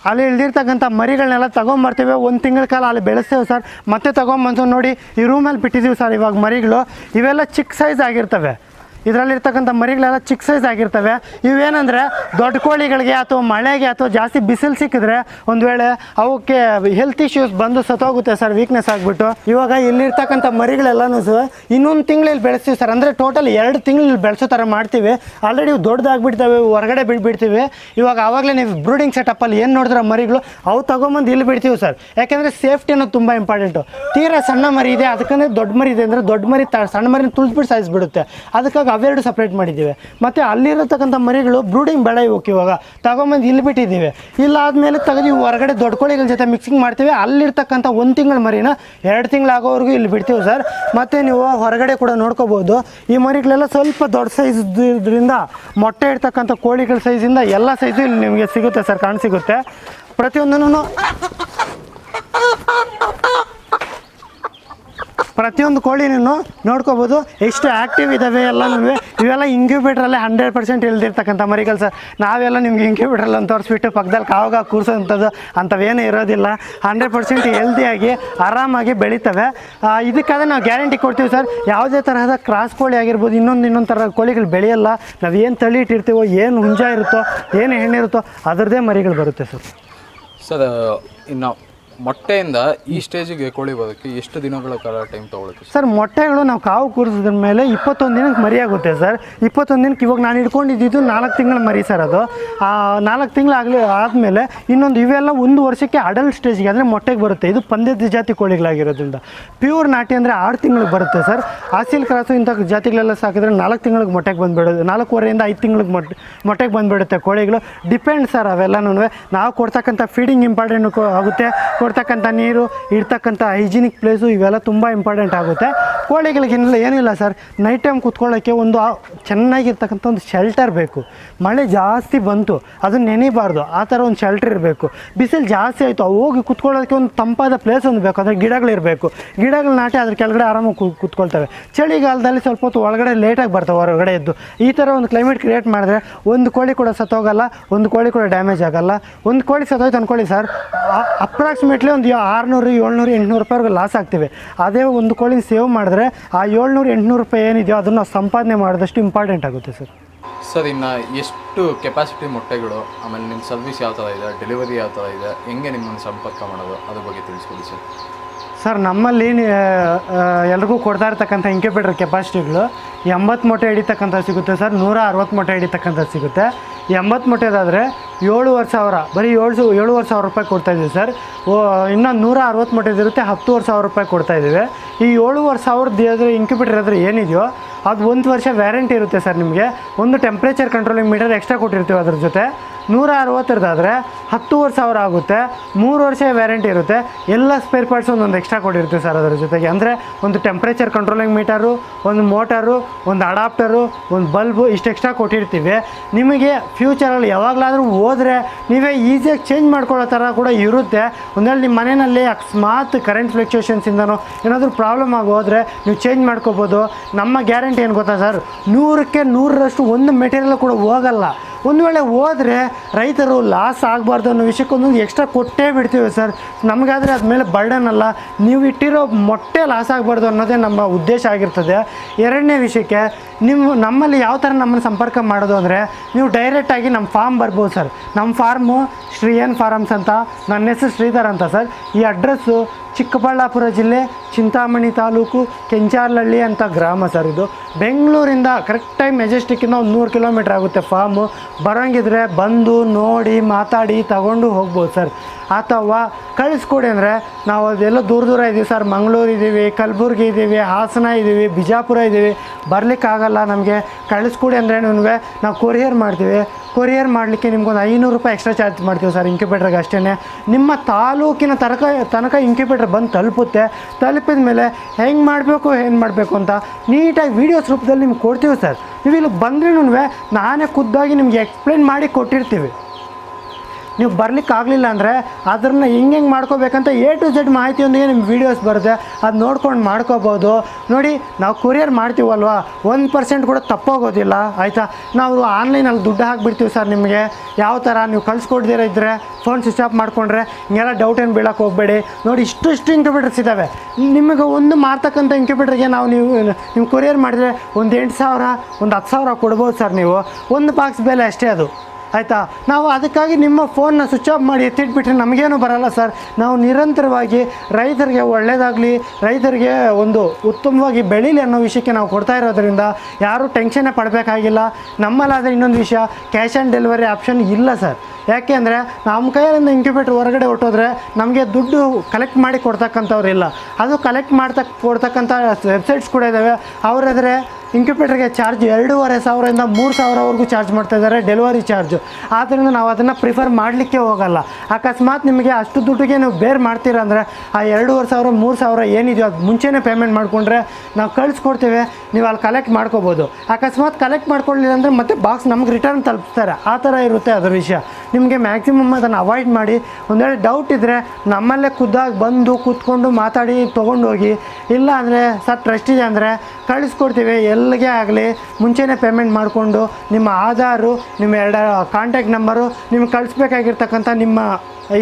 ಅಲ್ಲಿ ಇಳ್ದಿರ್ತಕ್ಕಂಥ ಮರಿಗಳನ್ನೆಲ್ಲ ತೊಗೊಂಬರ್ತೀವಿ. ಒಂದು ತಿಂಗಳ ಕಾಲ ಅಲ್ಲಿ ಬೆಳೆಸ್ತೇವೆ ಸರ್. ಮತ್ತೆ ತೊಗೊಂಬಂದು ನೋಡಿ, ಈ ರೂಮಲ್ಲಿ ಬಿಟ್ಟಿದ್ದೀವಿ ಸರ್ ಇವಾಗ ಮರಿಗಳು. ಇವೆಲ್ಲ ಚಿಕ್ಕ ಸೈಜ್ ಆಗಿರ್ತವೆ. ಇದರಲ್ಲಿರ್ತಕ್ಕಂಥ ಮರಿಗಳೆಲ್ಲ ಚಿಕ್ಕ ಸೈಜ್ ಆಗಿರ್ತವೆ. ಇವೇನಂದರೆ ದೊಡ್ಡ ಕೋಳಿಗಳಿಗೆ ಅಥವಾ ಮಳೆಗೆ ಅಥವಾ ಜಾಸ್ತಿ ಬಿಸಿಲು ಸಿಕ್ಕಿದ್ರೆ ಒಂದು ವೇಳೆ ಅವಕ್ಕೆ ಹೆಲ್ತ್ ಇಶ್ಯೂಸ್ ಬಂದು ಸತ್ತೋಗುತ್ತೆ ಸರ್ ವೀಕ್ನೆಸ್ ಆಗಿಬಿಟ್ಟು. ಇವಾಗ ಇಲ್ಲಿರ್ತಕ್ಕಂಥ ಮರಿಗಳೆಲ್ಲನೂ ಸಹ ಇನ್ನೊಂದು ತಿಂಗಳಲ್ಲಿ ಬೆಳೆಸ್ತೀವಿ ಸರ್ ಅಂದರೆ ಟೋಟಲ್ ಎರಡು ತಿಂಗಳಲ್ಲಿ ಬೆಳೆಸೋ ಥರ ಮಾಡ್ತೀವಿ. ಆಲ್ರೆಡಿ ದೊಡ್ಡದಾಗ್ಬಿಡ್ತವೆ ಹೊರಗಡೆ ಬಿಡ್ಬಿಡ್ತೀವಿ ಇವಾಗ ಆವಾಗಲೇ ನೀವು ಬ್ರೂಡಿಂಗ್ ಸೆಟಪ್ಪಲ್ಲಿ ಏನು ನೋಡಿದ್ರೆ ಮರಿಗಳು, ಅವು ತೊಗೊಂಬಂದು ಇಲ್ಲಿ ಬಿಡ್ತೀವಿ ಸರ್ ಯಾಕೆಂದರೆ ಸೇಫ್ಟಿ ಅನ್ನೋದು ತುಂಬ ಇಂಪಾರ್ಟೆಂಟು ತೀರಾ ಸಣ್ಣ ಮರಿ ಇದೆ, ಅದಕ್ಕಂದ್ರೆ ದೊಡ್ಡ ಮರಿ ಇದೆ ಅಂದರೆ ದೊಡ್ಡ ಮರಿ ತ, ಸಣ್ಣ ಮರಿನ ತುಳಿದ್ಬಿಟ್ಟು ಸಾಯಿಸ್ಬಿಡುತ್ತೆ. ಅದಕ್ಕಾಗಿ ಅವೆರಡು ಸಪ್ರೇಟ್ ಮಾಡಿದ್ದೀವಿ. ಮತ್ತು ಅಲ್ಲಿರತಕ್ಕಂಥ ಮರಿಗಳು ಬ್ರೂಡಿಂಗ್ ಬೇಡ ಇವಕ್ಕೆ ಇವಾಗ. ತಗೊಂಬಂದು ಇಲ್ಲಿ ಬಿಟ್ಟಿದ್ದೀವಿ. ಇಲ್ಲ ಆದಮೇಲೆ ತೆಗೆದು ಹೊರಗಡೆ ದೊಡ್ಡ ಕೋಳಿಗಳ ಜೊತೆ ಮಿಕ್ಸಿಂಗ್ ಮಾಡ್ತೀವಿ. ಅಲ್ಲಿರ್ತಕ್ಕಂಥ ಒಂದು ತಿಂಗಳ ಮರಿನ ಎರಡು ತಿಂಗಳಾಗೋವರೆಗೂ ಇಲ್ಲಿ ಬಿಡ್ತೀವಿ ಸರ್. ಮತ್ತು ನೀವು ಹೊರಗಡೆ ಕೂಡ ನೋಡ್ಕೋಬೋದು. ಈ ಮರಿಗಳೆಲ್ಲ ಸ್ವಲ್ಪ ದೊಡ್ಡ ಸೈಜ್ ಇದ್ರಿಂದ ಮೊಟ್ಟೆ ಇಡ್ತಕ್ಕಂಥ ಕೋಳಿಗಳ ಸೈಜಿಂದ ಎಲ್ಲ ಸೈಜು ಇಲ್ಲಿ ನಿಮಗೆ ಸಿಗುತ್ತೆ ಸರ್, ಕಾಣ ಸಿಗುತ್ತೆ. ಪ್ರತಿಯೊಂದನ್ನು ಪ್ರತಿಯೊಂದು ಕೋಳಿ ನೀನು ನೋಡ್ಕೋಬೋದು. ಎಷ್ಟು ಆ್ಯಕ್ಟಿವ್ ಇದ್ದಾವೆ ಎಲ್ಲನೂ ಇವೆಲ್ಲ ಇಂಕ್ಯುಬೇಟ್ರಲ್ಲೇ ಹಂಡ್ರೆಡ್ ಪರ್ಸೆಂಟ್ ಇಲ್ದಿರ್ತಕ್ಕಂಥ ಮರಿಗಳು ಸರ್. ನಾವೆಲ್ಲ ನಿಮ್ಗೆ ಇಂಕ್ಯುಬೇಟ್ರಲ್ಲಿ ಅಂತ ತೋರಿಸ್ಬಿಟ್ಟು ಪಕ್ಕದಲ್ಲಿ ಕಾವಾಗ ಕೂರಿಸೋಂಥದ್ದು ಅಂಥವೇನೂ ಇರೋದಿಲ್ಲ. ಹಂಡ್ರೆಡ್ ಪರ್ಸೆಂಟ್ ಹೆಲ್ದಿಯಾಗಿ ಆರಾಮಾಗಿ ಬೆಳೀತವೆ. ಇದಕ್ಕಾದ ಇದಕ್ಕಾದ್ರೆ ನಾವು ಗ್ಯಾರಂಟಿ ಕೊಡ್ತೀವಿ ಸರ್. ಯಾವುದೇ ತರಹದ ಕ್ರಾಸ್ ಕೋಳಿ ಆಗಿರ್ಬೋದು, ಇನ್ನೊಂದು ಇನ್ನೊಂದು ಥರ ಕೋಳಿಗಳು ಬೆಳೆಯಲ್ಲ. ನಾವು ಏನು ತಳಿ ಇಟ್ಟಿರ್ತೀವೋ, ಏನು ಹುಂಜ ಇರುತ್ತೋ, ಏನು ಹೆಣ್ಣಿರುತ್ತೋ ಅದರದೇ ಮರಿಗಳು ಬರುತ್ತೆ ಸರ್.
ಸರ್, ಇನ್ನು ಮೊಟ್ಟೆಯಿಂದ ಈ ಸ್ಟೇಜಿಗೆ ಕೋಳಿ ಬರೋಕ್ಕೆ ಎಷ್ಟು ದಿನಗಳ ಕಾಲ ಟೈಮ್ ತಗೊಳುತ್ತೆ ಸರ್?
ಸರ್, ಮೊಟ್ಟೆಗಳು ನಾವು ಕಾವು ಕೂರಿಸಿದ ಮೇಲೆ ಇಪ್ಪತ್ತೊಂದು ದಿನಕ್ಕೆ ಮರಿಯಾಗುತ್ತೆ ಸರ್. ಇಪ್ಪತ್ತೊಂದು ದಿನಕ್ಕೆ ಇವಾಗ ನಾನು ಇಟ್ಕೊಂಡಿದ್ದು ನಾಲ್ಕು ತಿಂಗಳ ಮರಿ ಸರ್ ಅದು. ಆ, ನಾಲ್ಕು ತಿಂಗಳಾಗಲಿ ಆದಮೇಲೆ ಇನ್ನೊಂದು ಇವೆಲ್ಲ ಒಂದು ವರ್ಷಕ್ಕೆ ಅಡಲ್ಟ್ ಸ್ಟೇಜ್ಗೆ ಅಂದರೆ ಮೊಟ್ಟೆಗೆ ಬರುತ್ತೆ. ಇದು ಪಂದ್ಯದ ಜಾತಿ ಕೋಳಿಗಳಾಗಿರೋದ್ರಿಂದ. ಪ್ಯೂರ್ ನಾಟಿ ಅಂದರೆ ಆರು ತಿಂಗಳಿಗೆ ಬರುತ್ತೆ ಸರ್. ಆಸಿಲ್ ಕ್ರಾಸು ಇಂಥ ಜಾತಿಗಳೆಲ್ಲ ಸಾಕಿದ್ರೆ ನಾಲ್ಕು ತಿಂಗಳಿಗೆ ಮೊಟ್ಟೆಗೆ ಬಂದುಬಿಡೋದು. ನಾಲ್ಕೂವರೆಯಿಂದ ಐದು ತಿಂಗಳಿಗೆ ಮೊಟ್ಟೆ ಮೊಟ್ಟೆಗೆ ಬಂದುಬಿಡುತ್ತೆ ಕೋಳಿಗಳು. ಡಿಪೆಂಡ್ ಸರ್ ಅವೆಲ್ಲನೂ ನಾವು ಕೊಡ್ತಕ್ಕಂಥ ಫೀಡಿಂಗ್ ಇಂಪಾರ್ಟೆಂಟ್ ಆಗುತ್ತೆ. ಕೊಡ್ತಕ್ಕಂಥ ನೀರು ಇರ್ತಕ್ಕಂಥ ಹೈಜಿನಿಕ್ ಪ್ಲೇಸು ಇವೆಲ್ಲ ತುಂಬ ಇಂಪಾರ್ಟೆಂಟ್ ಆಗುತ್ತೆ. ಕೋಳಿಗಳಿಗಿನ್ನಲ್ಲ ಏನಿಲ್ಲ ಸರ್ ನೈಟ್ ಟೈಮ್ ಕೂತ್ಕೊಳ್ಳೋಕ್ಕೆ ಒಂದು ಚೆನ್ನಾಗಿರ್ತಕ್ಕಂಥ ಒಂದು ಶೆಲ್ಟರ್ ಬೇಕು. ಮಳೆ ಜಾಸ್ತಿ ಬಂತು, ಅದನ್ನು ನೆನಿಬಾರ್ದು, ಆ ಥರ ಒಂದು ಶೆಲ್ಟರ್ ಇರಬೇಕು. ಬಿಸಿಲು ಜಾಸ್ತಿ ಆಯಿತು, ಅವು ಹೋಗಿ ಕುತ್ಕೊಳ್ಳೋಕ್ಕೆ ಒಂದು ತಂಪಾದ ಪ್ಲೇಸ್ ಒಂದು ಬೇಕು ಅಂದರೆ ಗಿಡಗಳಿರಬೇಕು ಗಿಡಗಳು ನಾಟಿ ಅದ್ರ ಕೆಳಗಡೆ ಆರಾಮಾಗಿ ಕೂ, ಕೂತ್ಕೊಳ್ತವೆ. ಚಳಿಗಾಲದಲ್ಲಿ ಸ್ವಲ್ಪ ಹೊತ್ತು ಒಳಗಡೆ ಲೇಟಾಗಿ ಬರ್ತವೆ, ಹೊರಗಡೆ ಎದ್ದು. ಈ ಥರ ಒಂದು ಕ್ಲೈಮೇಟ್ ಕ್ರಿಯೇಟ್ ಮಾಡಿದ್ರೆ ಒಂದು ಕೋಳಿ ಕೂಡ ಸತ್ತೋಗಲ್ಲ, ಒಂದು ಕೋಳಿ ಕೂಡ ಡ್ಯಾಮೇಜ್ ಆಗಲ್ಲ. ಒಂದು ಕೋಳಿ ಸತ್ತೋಯ್ತು ಅಂದ್ಕೊಳ್ಳಿ ಸರ್ ಅಪ್ರಾಕ್ಸಿಮೇಟ್ಲಿ ಒಂದು ಆರುನೂರು, ಏಳ್ನೂರು, ಎಂಟುನೂರು ರೂಪಾಯಿವರೆಗೂ ಲಾಸ್ ಆಗ್ತೀವಿ. ಅದೇ ಒಂದು ಕೋಳಿನ ಸೇವ್ ಮಾಡಿದ್ರೆ ಆ ಏಳ್ನೂರು, ಎಂಟುನೂರು ರೂಪಾಯಿ ಏನಿದೆಯೋ ಅದನ್ನು ಸಂಪಾದನೆ ಮಾಡಿದಷ್ಟು ಇಂಪಾರ್ಟೆಂಟ್ ಆಗುತ್ತೆ ಸರ್.
ಸರ್, ಇನ್ನು ಎಷ್ಟು ಕೆಪಾಸಿಟಿ ಮೊಟ್ಟೆಗಳು, ಆಮೇಲೆ ನಿಮ್ಮ ಸರ್ವಿಸ್ ಯಾವ ಥರ ಇದೆ ಡೆಲಿವರಿ ಯಾವ ಥರ ಇದೆ, ಹೆಂಗೆ ನಿಮ್ಮನ್ನು ಸಂಪರ್ಕ ಮಾಡೋದು, ಅದ್ರ ಬಗ್ಗೆ ತಿಳಿಸ್ಕೊಡಿ ಸರ್.
ಸರ್, ನಮ್ಮಲ್ಲಿ ಎಲ್ರಿಗೂ ಕೊಡ್ತಾ ಇರ್ತಕ್ಕಂಥ ಇಂಕ್ಯುಬೇಟರ್ ಕೆಪಾಸಿಟಿಗಳು ಎಂಬತ್ತು ಮೊಟ್ಟೆ ಹಿಡಿತಕ್ಕಂಥ ಸಿಗುತ್ತೆ ಸರ್, ನೂರ ಅರವತ್ತು ಮೊಟ್ಟೆ ಹಿಡಿತಕ್ಕಂಥ ಸಿಗುತ್ತೆ. ಎಂಬತ್ತು ಮೊಟ್ಟೆದಾದರೆ ಏಳುವರೆ ಸಾವಿರ, ಬರೀ ಏಳು ಏಳುವರೆ ಸಾವಿರ ರೂಪಾಯಿ ಕೊಡ್ತಾಯಿದ್ದೀವಿ ಸರ್. ಓ ಇನ್ನೊಂದು ನೂರ ಅರವತ್ತು ಮೊಟ್ಟೆದಿರುತ್ತೆ, ಹತ್ತುವರೆ ಸಾವಿರ ರೂಪಾಯಿ ಕೊಡ್ತಾಯಿದ್ದೀವಿ ಈ ಏಳುವರೆ ಸಾವಿರದ ಯಾವ್ದು ಇಂಕ್ಯುಬೇಟರ್ ಆದರೆ ಏನಿದೆಯೋ, ಅದು ಒಂದು ವರ್ಷ ವ್ಯಾರಂಟಿ ಇರುತ್ತೆ ಸರ್ ನಿಮಗೆ. ಒಂದು ಟೆಂಪ್ರೇಚರ್ ಕಂಟ್ರೋಲಿಂಗ್ ಮೀಟರ್ ಎಕ್ಸ್ಟ್ರಾ ಕೊಟ್ಟಿರ್ತೀವಿ ಅದ್ರ ಜೊತೆ. ನೂರ ಅರವತ್ತರದಾದರೆ ಹತ್ತುವರೆ ಸಾವಿರ ಆಗುತ್ತೆ. ಮೂರು ವರ್ಷ ವ್ಯಾರಂಟಿ ಇರುತ್ತೆ. ಎಲ್ಲ ಸ್ಪೇರ್ ಪಾರ್ಟ್ಸ್ ಒಂದೊಂದು ಎಕ್ಸ್ಟ್ರಾ ಕೊಟ್ಟಿರ್ತೀವಿ ಸರ್ ಅದರ ಜೊತೆಗೆ. ಅಂದರೆ ಒಂದು ಟೆಂಪ್ರೇಚರ್ ಕಂಟ್ರೋಲಿಂಗ್ ಮೀಟರು ಒಂದು ಮೋಟರು ಒಂದು ಅಡಾಪ್ಟರು ಒಂದು ಬಲ್ಬು ಇಷ್ಟು ಎಕ್ಸ್ಟ್ರಾ ಕೊಟ್ಟಿರ್ತೀವಿ. ನಿಮಗೆ ಫ್ಯೂಚರಲ್ಲಿ ಯಾವಾಗಲಾದರೂ ಹೋದರೆ ನೀವೇ ಈಸಿಯಾಗಿ ಚೇಂಜ್ ಮಾಡ್ಕೊಳ್ಳೋ ಥರ ಕೂಡ ಇರುತ್ತೆ. ಒಂದೇಳಿ ನಿಮ್ಮ ಮನೆಯಲ್ಲಿ ಅಕಸ್ಮಾತ್ ಕರೆಂಟ್ ಫ್ಲಕ್ಚುಯೇಷನ್ಸಿಂದನೋ ಏನಾದರೂ ಪ್ರಾಬ್ಲಮ್ ಆಗಿ ಹೋದರೆ ನೀವು ಚೇಂಜ್ ಮಾಡ್ಕೋಬೋದು. ನಮ್ಮ ಗ್ಯಾರಂಟಿ ಏನು ಗೊತ್ತಾ ಸರ್? ನೂರಕ್ಕೆ ನೂರರಷ್ಟು ಒಂದು ಮೆಟೀರಿಯಲ್ ಕೂಡ ಹೋಗಲ್ಲ. ಒಂದು ವೇಳೆ ಹೋದರೆ ರೈತರು ಲಾಸ್ ಆಗಬಾರ್ದು ಅನ್ನೋ ವಿಷಯಕ್ಕೊಂದೊಂದು ಎಕ್ಸ್ಟ್ರಾ ಕೊಟ್ಟೇ ಬಿಡ್ತೀವಿ ಸರ್ ನಮಗಾದರೆ ಅದ್ಮೇಲೆ ಬರ್ಡನ್ ಅಲ್ಲ. ನೀವು ಇಟ್ಟಿರೋ ಮೊಟ್ಟೆ ಲಾಸ್ ಆಗಬಾರ್ದು ಅನ್ನೋದೇ ನಮ್ಮ ಉದ್ದೇಶ ಆಗಿರ್ತದೆ. ಎರಡನೇ ವಿಷಯಕ್ಕೆ ನೀವು ನಮ್ಮಲ್ಲಿ ಯಾವ ಥರ ನಮ್ಮನ್ನು ಸಂಪರ್ಕ ಮಾಡೋದು ಅಂದರೆ, ನೀವು ಡೈರೆಕ್ಟಾಗಿ ನಮ್ಮ ಫಾರ್ಮ್ ಬರ್ಬೋದು ಸರ್ ನಮ್ಮ ಫಾರ್ಮು ಶ್ರೀಯನ್ ಫಾರಮ್ಸ್ ಅಂತ ನನ್ನ ಹೆಸರು ಶ್ರೀಧರ್ ಅಂತ ಸರ್ ಈ ಅಡ್ರೆಸ್ಸು ಚಿಕ್ಕಬಳ್ಳಾಪುರ ಜಿಲ್ಲೆ ಚಿಂತಾಮಣಿ ತಾಲೂಕು ಕೆಂಚಾರ್ಲಹಳ್ಳಿ ಅಂತ ಗ್ರಾಮ ಸರ್ ಇದು. ಬೆಂಗಳೂರಿಂದ ಕರೆಕ್ಟ್ ಟೈಮ್ ಮೆಜೆಸ್ಟಿಕ್ಕಿಂದ ಒಂದು ನೂರು ಕಿಲೋಮೀಟ್ರ್ ಆಗುತ್ತೆ ಫಾರ್ಮು ಬರೋಂಗಿದ್ರೆ ಬಂದು ನೋಡಿ, ಮಾತಾಡಿ, ತಗೊಂಡು ಹೋಗ್ಬೋದು ಸರ್. ಅಥವಾ ಕಳಿಸ್ಕೊಡಿ ಅಂದರೆ ನಾವು ಅದೆಲ್ಲ ದೂರ ದೂರ ಇದ್ದೀವಿ ಸರ್. ಮಂಗಳೂರು ಇದ್ದೀವಿ ಕಲಬುರ್ಗಿ ಇದ್ದೀವಿ ಹಾಸನ ಇದ್ದೀವಿ ಬಿಜಾಪುರ ಇದ್ದೀವಿ ಬರಲಿಕ್ಕಾಗಲ್ಲ ನಮಗೆ. ಕಳಿಸ್ಕೊಡಿ ಅಂದ್ರೆ ನಾವು ಕೊರಿಯರ್ ಮಾಡ್ತೀವಿ. ಕೊರಿಯರ್ ಮಾಡಲಿಕ್ಕೆ ನಿಮ್ಗೊಂದು ಐನೂರು ರೂಪಾಯಿ ಎಕ್ಸ್ಟ್ರಾ ಚಾರ್ಜ್ ಮಾಡ್ತೀವಿ ಸರ್ ಇಂಕ್ಯುಬೇಟ್ರಿಗೆ ಅಷ್ಟೇ ನಿಮ್ಮ ತಾಲೂಕಿನ ತನಕ ತನಕ ಇಂಕ್ಯುಬೇಟ್ರ್ ಬಂದು ತಲುಪುತ್ತೆ. ತಲುಪಿದ ಮೇಲೆ ಹೆಂಗೆ ಮಾಡಬೇಕು ಏನು ಮಾಡಬೇಕು ಅಂತ ನೀಟಾಗಿ ವೀಡಿಯೋಸ್ ರೂಪದಲ್ಲಿ ನಿಮ್ಗೆ ಕೊಡ್ತೀವಿ ಸರ್. ನೀವು ಇಲ್ಲಿ ಬಂದ್ರೆ ನಾನೇ ಖುದ್ದಾಗಿ ನಿಮಗೆ ಎಕ್ಸ್ಪ್ಲೇನ್ ಮಾಡಿ ಕೊಟ್ಟಿರ್ತೀವಿ. ನೀವು ಬರ್ಲಿಕ್ಕೆ ಆಗಲಿಲ್ಲ ಅಂದರೆ ಅದನ್ನು ಹಿಂಗೆ ಹಿಂಗೆ ಮಾಡ್ಕೋಬೇಕಂತ ಎ ಟು ಜೆಡ್ ಮಾಹಿತಿಯೊಂದಿಗೆ ನಿಮ್ಮ ವೀಡಿಯೋಸ್ ಬರುತ್ತೆ. ಅದು ನೋಡ್ಕೊಂಡು ಮಾಡ್ಕೋಬೋದು. ನೋಡಿ, ನಾವು ಕೊರಿಯರ್ ಮಾಡ್ತೀವಲ್ವಾ? ಒಂದು ಪರ್ಸೆಂಟ್ ಕೂಡ ತಪ್ಪೋಗೋದಿಲ್ಲ, ಆಯಿತಾ? ನಾವು ಆನ್ಲೈನಲ್ಲಿ ದುಡ್ಡು ಹಾಕಿಬಿಡ್ತೀವಿ ಸರ್ ನಿಮಗೆ. ಯಾವ ಥರ ನೀವು ಕಳ್ಸಿಕೊಡ್ದಿರ ಇದ್ದರೆ ಫೋನ್ ಸ್ವಿಚ್ ಆಫ್ ಮಾಡ್ಕೊಂಡ್ರೆ ಹಿಂಗೆಲ್ಲ ಡೌಟ್ ಏನು ಬೀಳಕ್ಕೆ ಹೋಗಬೇಡಿ. ನೋಡಿ ಇಷ್ಟು ಇಷ್ಟು ಇಂಕ್ಯುಬೇಟರ್ಸ್ ಇದ್ದಾವೆ ನಿಮಗೆ ಒಂದು ಮಾರ್ತಕ್ಕಂಥ ಇಂಕ್ಯುಬೇಟರ್ಗೆ ನಾವು ನೀವು ನಿಮ್ಮ ಕೊರಿಯರ್ ಮಾಡಿದರೆ ಒಂದು ಎಂಟು ಸಾವಿರ, ಒಂದು ಹತ್ತು ಸಾವಿರ ಕೊಡ್ಬೋದು ಸರ್ ನೀವು. ಒಂದು ಬಾಕ್ಸ್ ಬೆಲೆ ಅಷ್ಟೇ ಅದು. ಆಯಿತಾ? ನಾವು ಅದಕ್ಕಾಗಿ ನಿಮ್ಮ ಫೋನ್ನ ಸ್ವಿಚ್ ಆಫ್ ಮಾಡಿ ಎತ್ತಿಟ್ಬಿಟ್ರೆ ನಮಗೇನು ಬರಲ್ಲ ಸರ್. ನಾವು ನಿರಂತರವಾಗಿ ರೈತರಿಗೆ ಒಳ್ಳೆಯದಾಗಲಿ ರೈತರಿಗೆ ಒಂದು ಉತ್ತಮವಾಗಿ ಬೆಳೀಲಿ ಅನ್ನೋ ವಿಷಯಕ್ಕೆ ನಾವು ಕೊಡ್ತಾ ಇರೋದ್ರಿಂದ ಯಾರೂ ಟೆನ್ಷನ್ನೇ ಪಡಬೇಕಾಗಿಲ್ಲ. ನಮ್ಮಲ್ಲಾದರೆ ಇನ್ನೊಂದು ವಿಷಯ ಕ್ಯಾಶ್ ಆನ್ ಡೆಲಿವರಿ ಆಪ್ಷನ್ ಇಲ್ಲ ಸರ್. ಯಾಕೆ ಅಂದರೆ ನಮ್ಮ ಕೈಯಲ್ಲಿಂದ ಇಂಕ್ಯುಬೇಟರ್ ಹೊರಗಡೆ ಹೊಟ್ಟೋದ್ರೆ ನಮಗೆ ದುಡ್ಡು ಕಲೆಕ್ಟ್ ಮಾಡಿ ಕೊಡ್ತಕ್ಕಂಥವ್ರು ಇಲ್ಲ. ಅದು ಕಲೆಕ್ಟ್ ಮಾಡ್ತಕ್ಕ ಕೊಡ್ತಕ್ಕಂಥ ವೆಬ್ಸೈಟ್ಸ್ ಕೂಡ ಇದ್ದಾವೆ ಅವರಾದರೆ ಇಂಕ್ಯುಬೇಟರ್ಗೆ ಚಾರ್ಜ್ ಎರಡೂವರೆ ಸಾವಿರದಿಂದ ಮೂರು ಸಾವಿರವರೆಗೂ ಚಾರ್ಜ್ ಮಾಡ್ತಾ ಇದ್ದಾರೆ ಡೆಲಿವರಿ ಚಾರ್ಜು ಆದ್ದರಿಂದ ನಾವು ಅದನ್ನು ಪ್ರಿಫರ್ ಮಾಡಲಿಕ್ಕೆ ಹೋಗಲ್ಲ. ಅಕಸ್ಮಾತ್ ನಿಮಗೆ ಅಷ್ಟು ದುಡ್ಡಿಗೆ ನೀವು ಬೇರೆ ಮಾಡ್ತೀರ ಅಂದರೆ ಆ ಎರಡೂವರೆ ಸಾವಿರ, ಮೂರು ಸಾವಿರ ಏನಿದೆಯೋ ಅದು ಮುಂಚೆನೇ ಪೇಮೆಂಟ್ ಮಾಡಿಕೊಂಡ್ರೆ ನಾವು ಕಳಿಸ್ಕೊಡ್ತೇವೆ, ನೀವು ಅಲ್ಲಿ ಕಲೆಕ್ಟ್ ಮಾಡ್ಕೋಬೋದು. ಅಕಸ್ಮಾತ್ ಕಲೆಕ್ಟ್ ಮಾಡ್ಕೊಳ್ಳಿಲ್ಲ ಅಂದರೆ ಮತ್ತೆ ಬಾಕ್ಸ್ ನಮ್ಗೆ ರಿಟರ್ನ್ ತಲುಪಿಸ್ತಾರೆ. ಆ ಥರ ಇರುತ್ತೆ ಅದರ ವಿಷಯ. ನಿಮಗೆ ಮ್ಯಾಕ್ಸಿಮಮ್ ಅದನ್ನು ಅವಾಯ್ಡ್ ಮಾಡಿ ಒಂದು ವೇಳೆ ಡೌಟ್ ಇದ್ದರೆ ನಮ್ಮಲ್ಲೇ ಖುದ್ದಾಗಿ ಬಂದು ಕೂತ್ಕೊಂಡು ಮಾತಾಡಿ ತೊಗೊಂಡೋಗಿ, ಇಲ್ಲ ಅಂದರೆ ಸರ್ ಟ್ರಸ್ಟ್ ಇದೆ ಅಂದರೆ ಕಳಿಸ್ಕೊಡ್ತೀವಿ, ಎಲ್ಲಿಗೆ ಆಗಲಿ ಮುಂಚೆನೇ ಪೇಮೆಂಟ್ ಮಾಡಿಕೊಂಡು ನಿಮ್ಮ ಆಧಾರು, ನಿಮ್ಮ ಎರಡು ಕಾಂಟ್ಯಾಕ್ಟ್ ನಂಬರು ನಿಮ್ಗೆ ಕಳಿಸ್ಬೇಕಾಗಿರ್ತಕ್ಕಂಥ ನಿಮ್ಮ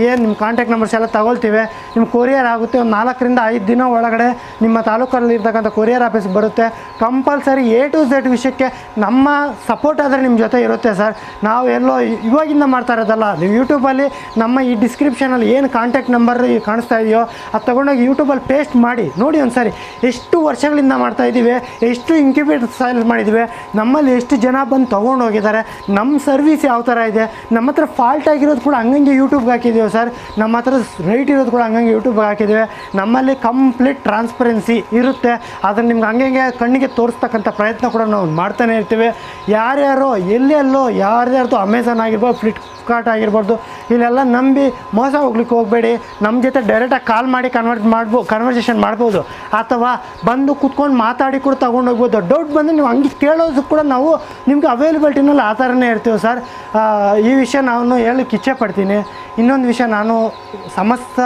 ಏನು ನಿಮ್ಮ ಕಾಂಟ್ಯಾಕ್ಟ್ ನಂಬರ್ಸ್ ಎಲ್ಲ ತಗೊಳ್ತೀವಿ. ನಿಮ್ಮ ಕೊರಿಯರ್ ಆಗುತ್ತೆ ಒಂದು ನಾಲ್ಕರಿಂದ ಐದು ದಿನ ಒಳಗಡೆ ನಿಮ್ಮ ತಾಲೂಕಲ್ಲಿ ಇರ್ತಕ್ಕಂಥ ಕೊರಿಯರ್ ಆಫೀಸ್ಗೆ ಬರುತ್ತೆ. ಕಂಪಲ್ಸರಿ ಎ ಟು ಝೆಡ್ ವಿಷಯಕ್ಕೆ ನಮ್ಮ ಸಪೋರ್ಟ್ ಆದರೆ ನಿಮ್ಮ ಜೊತೆ ಇರುತ್ತೆ ಸರ್ ನಾವು ಎಲ್ಲೋ ಇವಾಗಿಂದ ಮಾಡ್ತಾ ಇರೋದಲ್ಲ, ನೀವು ಯೂಟ್ಯೂಬಲ್ಲಿ ನಮ್ಮ ಈ ಡಿಸ್ಕ್ರಿಪ್ಷನಲ್ಲಿ ಏನು ಕಾಂಟ್ಯಾಕ್ಟ್ ನಂಬರ್ ಕಾಣಿಸ್ತಾ ಇದೆಯೋ ಅದು ತೊಗೊಂಡೋಗಿ ಯೂಟ್ಯೂಬಲ್ಲಿ ಪೇಸ್ಟ್ ಮಾಡಿ, ನೋಡಿ ಒಂದು ಸಾರಿ ಎಷ್ಟು ವರ್ಷಗಳಿಂದ ಮಾಡ್ತಾ ಇದ್ದೀವಿ ಎಷ್ಟು ಇಂಕ್ಯುಬೇಟ್ ಸೈಲ್ ಮಾಡಿದ್ದೀವಿ ನಮ್ಮಲ್ಲಿ ಎಷ್ಟು ಜನ ಬಂದು ತೊಗೊಂಡೋಗಿದ್ದಾರೆ ನಮ್ಮ ಸರ್ವಿಸ್ ಯಾವ ಥರ ಇದೆ, ನಮ್ಮ ಹತ್ರ ಫಾಲ್ಟ್ ಆಗಿರೋದು ಕೂಡ ಹಂಗಂಗೆ ಯೂಟ್ಯೂಬ್ಗೆ ಹಾಕಿದ್ದೀವಿ ಸರ್. ನಮ್ಮ ಹತ್ರ ರೈಟ್ ಇರೋದು ಕೂಡ ಹಂಗಂಗೆ ಯೂಟ್ಯೂಬ್ಗೆ ಹಾಕಿದ್ದೀವಿ. ನಮ್ಮಲ್ಲಿ ಕಂಪ್ಲೀಟ್ ಟ್ರಾನ್ಸ್ಪರೆನ್ಸಿ ಇರುತ್ತೆ. ಅದನ್ನು ನಿಮ್ಗೆ ಹಂಗೆ ಕಣ್ಣಿಗೆ ತೋರಿಸ್ತಕ್ಕಂಥ ಪ್ರಯತ್ನ ಕೂಡ ನಾವು ಮಾಡ್ತಾನೆ ಇರ್ತೀವಿ. ಯಾರ್ಯಾರೋ ಎಲ್ಲೆಲ್ಲೋ ಯಾರ್ಯಾರ್ದು ಅಮೆಝಾನ್ ಆಗಿರ್ಬೋದು ಫ್ಲಿಪ್ಕಾರ್ಟ್ ಆಗಿರ್ಬೋದು, ಇಲ್ಲೆಲ್ಲ ನಂಬಿ ಮೋಸ ಹೋಗ್ಲಿಕ್ಕೆ ಹೋಗಬೇಡಿ. ನಮ್ಮ ಜೊತೆ ಡೈರೆಕ್ಟಾಗಿ ಕಾಲ್ ಮಾಡಿ ಕನ್ವರ್ಟ್ ಮಾಡ್ಬೋ ಕನ್ವರ್ಸೇಷನ್ ಮಾಡ್ಬೋದು. ಅಥವಾ ಬಂದು ಕೂತ್ಕೊಂಡು ಮಾತಾಡಿ ಕೂಡ ತೊಗೊಂಡು ಹೋಗ್ಬೋದು. ಡೌಟ್ ಬಂದು ನೀವು ಹಂಗೆ ಕೇಳೋದು ಕೂಡ ನಾವು ನಿಮ್ಗೆ ಅವೈಲಬಿಲಿಟಿನಲ್ಲಿ ಆ ಥರನೇ ಇರ್ತೀವಿ ಸರ್. ಈ ವಿಷಯ ನಾನು ಹೇಳಕ್ಕೆ ಇಚ್ಛೆ ಪಡ್ತೀನಿ. ಇನ್ನೊಂದು ವಿಷಯ, ನಾನು ಸಮಸ್ತ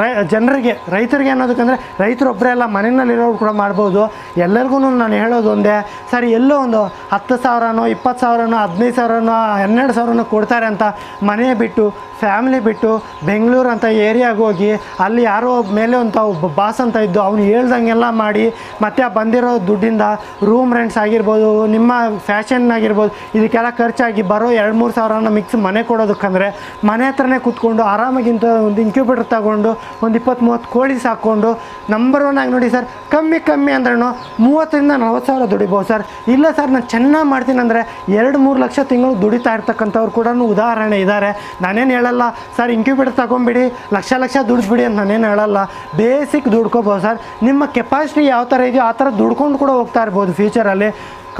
ರೈ, ಜನರಿಗೆ, ರೈತರಿಗೆ ಅನ್ನೋದಕ್ಕಂದರೆ ರೈತರೊಬ್ಬರೇ ಎಲ್ಲ ಮನೆಯಲ್ಲಿರೋರು ಕೂಡ ಮಾಡ್ಬೋದು. ಎಲ್ಲರಿಗೂ ನಾನು ಹೇಳೋದು ಒಂದೇ, ಸರ್, ಎಲ್ಲೋ ಒಂದು ಹತ್ತು ಸಾವಿರನೋ, ಇಪ್ಪತ್ತು ಸಾವಿರನೋ, ಹದಿನೈದು ಸಾವಿರನೋ, ಹನ್ನೆರಡು ಸಾವಿರನೋ ಕೊಡ್ತಾರೆ ಅಂತ ಮನೆ ಬಿಟ್ಟು ಫ್ಯಾಮಿಲಿ ಬಿಟ್ಟು ಬೆಂಗಳೂರು ಅಂತ ಏರಿಯಾಗೆ ಹೋಗಿ ಅಲ್ಲಿ ಯಾರೋ ಮೇಲೆ ಅಂತ ಒಬ್ಬ ಬಾಸ್ ಅಂತ ಇದ್ದು ಅವ್ನು ಹೇಳ್ದಂಗೆಲ್ಲ ಮಾಡಿ ಮತ್ತೆ ಆ ಬಂದಿರೋ ದುಡ್ಡಿಂದ ರೂಮ್ ರೆಂಟ್ಸ್ ಆಗಿರ್ಬೋದು, ನಿಮ್ಮ ಫ್ಯಾಷನ್ ಆಗಿರ್ಬೋದು, ಇದಕ್ಕೆಲ್ಲ ಖರ್ಚಾಗಿ ಬರೋ ಎರಡು ಮೂರು ಸಾವಿರನ ಮಿಕ್ಸ್ ಮನೆ ಕೊಡೋದಕ್ಕಂದರೆ ಮನೆ ಹತ್ರನೇ ಕೂತ್ಕೊಂಡು ಆರಾಮಾಗಿಂತ ಒಂದು ಇಂಕ್ಯುಬೇಟರ್ ತಗೊಂಡು ಒಂದು ಇಪ್ಪತ್ತು ಮೂವತ್ತು ಕೋಳಿ ಸಾಕ್ಕೊಂಡು ನಂಬರ್ ಒನ್ ಆಗಿ ನೋಡಿ ಸರ್ ಕಮ್ಮಿ ಕಮ್ಮಿ ಅಂದ್ರೂ ಮೂವತ್ತರಿಂದ ನಲ್ವತ್ತು ಸಾವಿರ ದುಡಿಬೋದು ಸರ್ ಇಲ್ಲ ಸರ್ ನಾನು ಚೆನ್ನಾಗಿ ಮಾಡ್ತೀನಿ ಅಂದರೆ ಎರಡು ಮೂರು ಲಕ್ಷ ತಿಂಗಳು ದುಡಿತಾ ಇರ್ತಕ್ಕಂಥವ್ರು ಕೂಡ ಉದಾಹರಣೆ ಇದ್ದಾರೆ ನಾನೇನು ಹೇಳಲ್ಲ ಸರ್ ಇಂಕ್ಯುಬೇಟರ್ ತಗೊಂಬಿಡಿ ಲಕ್ಷ ಲಕ್ಷ ದುಡಿದ್ಬಿಡಿ ಅಂತ ನಾನೇನು ಹೇಳಲ್ಲ. ಬೇಸಿಕ್ ದುಡ್ಕೋಬೋದು ಸರ್. ನಿಮ್ಮ ಕೆಪಾಸಿಟಿ ಯಾವ ಥರ ಇದೆಯೋ ಆ ಥರ ದುಡ್ಕೊಂಡು ಕೂಡ ಹೋಗ್ತಾ ಇರ್ಬೋದು ಫ್ಯೂಚರಲ್ಲಿ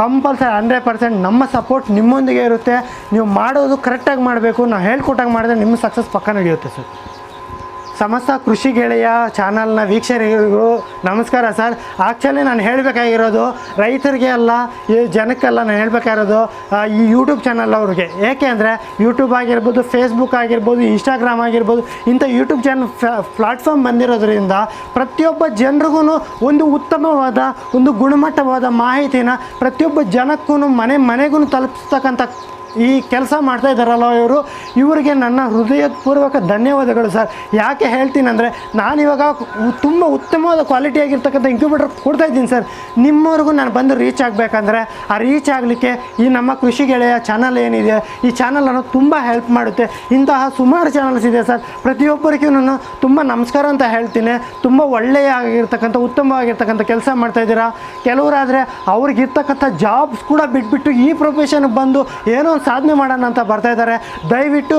ಕಂಪಲ್ಸರಿ ಹಂಡ್ರೆಡ್ ಪರ್ಸೆಂಟ್ ನಮ್ಮ ಸಪೋರ್ಟ್ ನಿಮ್ಮೊಂದಿಗೆ ಇರುತ್ತೆ. ನೀವು ಮಾಡೋದು ಕರೆಕ್ಟಾಗಿ ಮಾಡಬೇಕು. ನಾವು ಹೇಳ್ಕೊಟ್ಟಾಗ ಮಾಡಿದ್ರೆ ನಿಮ್ಮ ಸಕ್ಸಸ್ ಪಕ್ಕ ನಡೆಯುತ್ತೆ ಸರ್. ಸಮಸ್ತ ಕೃಷಿ ಗೆಳೆಯ ಚಾನಲ್ನ ವೀಕ್ಷಕರಿಗೂ ನಮಸ್ಕಾರ ಸರ್. ಆ್ಯಕ್ಚುಲಿ ನಾನು ಹೇಳಬೇಕಾಗಿರೋದು ರೈತರಿಗೆ ಅಲ್ಲ, ಈ ಜನಕ್ಕೆಲ್ಲ ನಾನು ಹೇಳಬೇಕಾಗಿರೋದು ಈ ಯೂಟ್ಯೂಬ್ ಚಾನಲ್ ಅವ್ರಿಗೆ. ಏಕೆ ಅಂದರೆ ಯೂಟ್ಯೂಬ್ ಆಗಿರ್ಬೋದು ಫೇಸ್ಬುಕ್ ಆಗಿರ್ಬೋದು ಇನ್ಸ್ಟಾಗ್ರಾಮ್ ಆಗಿರ್ಬೋದು, ಇಂಥ ಯೂಟ್ಯೂಬ್ ಚಾನಲ್ ಪ್ಲಾಟ್ಫಾರ್ಮ್ ಬಂದಿರೋದ್ರಿಂದ ಪ್ರತಿಯೊಬ್ಬ ಜನರಿಗೂ ಒಂದು ಉತ್ತಮವಾದ, ಒಂದು ಗುಣಮಟ್ಟವಾದ ಮಾಹಿತಿನ ಪ್ರತಿಯೊಬ್ಬ ಜನಕ್ಕೂ ಮನೆ ಮನೆಗೂ ತಲುಪಿಸ್ತಕ್ಕಂಥ ಈ ಕೆಲಸ ಮಾಡ್ತಾ ಇದ್ದಾರಲ್ಲ ಇವರು? ಇವರಿಗೆ ನನ್ನ ಹೃದಯಪೂರ್ವಕ ಧನ್ಯವಾದಗಳು ಸರ್. ಯಾಕೆ ಹೇಳ್ತೀನಿ ಅಂದರೆ, ನಾನಿವಾಗ ತುಂಬ ಉತ್ತಮವಾದ ಕ್ವಾಲಿಟಿ ಆಗಿರ್ತಕ್ಕಂಥ ಇಂಕ್ಯುಬೇಟರ್ ಕೊಡ್ತಾ ಇದ್ದೀನಿ ಸರ್. ನಿಮ್ಮವರೆಗೂ ನಾನು ಬಂದು ರೀಚ್ ಆಗಬೇಕಂದ್ರೆ, ಆ ರೀಚ್ ಆಗಲಿಕ್ಕೆ ಈ ನಮ್ಮ ಕೃಷಿ ಗೆಳೆಯ ಚಾನಲ್ ಏನಿದೆ, ಈ ಚಾನಲ್ ಅನ್ನು ತುಂಬ ಹೆಲ್ಪ್ ಮಾಡುತ್ತೆ. ಇಂತಹ ಸುಮಾರು ಚಾನಲ್ಸ್ ಇದೆ ಸರ್. ಪ್ರತಿಯೊಬ್ಬರಿಗೂ ನಾನು ತುಂಬ ನಮಸ್ಕಾರ ಅಂತ ಹೇಳ್ತೀನಿ. ತುಂಬ ಒಳ್ಳೆಯ ಆಗಿರ್ತಕ್ಕಂಥ ಉತ್ತಮವಾಗಿರ್ತಕ್ಕಂಥ ಕೆಲಸ ಮಾಡ್ತಾ ಇದ್ದೀರಾ? ಕೆಲವರಾದರೆ ಅವ್ರಿಗಿರ್ತಕ್ಕಂಥ ಜಾಬ್ಸ್ ಕೂಡ ಬಿಟ್ಬಿಟ್ಟು ಈ ಪ್ರೊಫೆಷನ್ಗೆ ಬಂದು ಏನೋ ಸಾಧನೆ ಮಾಡೋಣ ಅಂತ ಬರ್ತಾ ಇದ್ದಾರೆ. ದಯವಿಟ್ಟು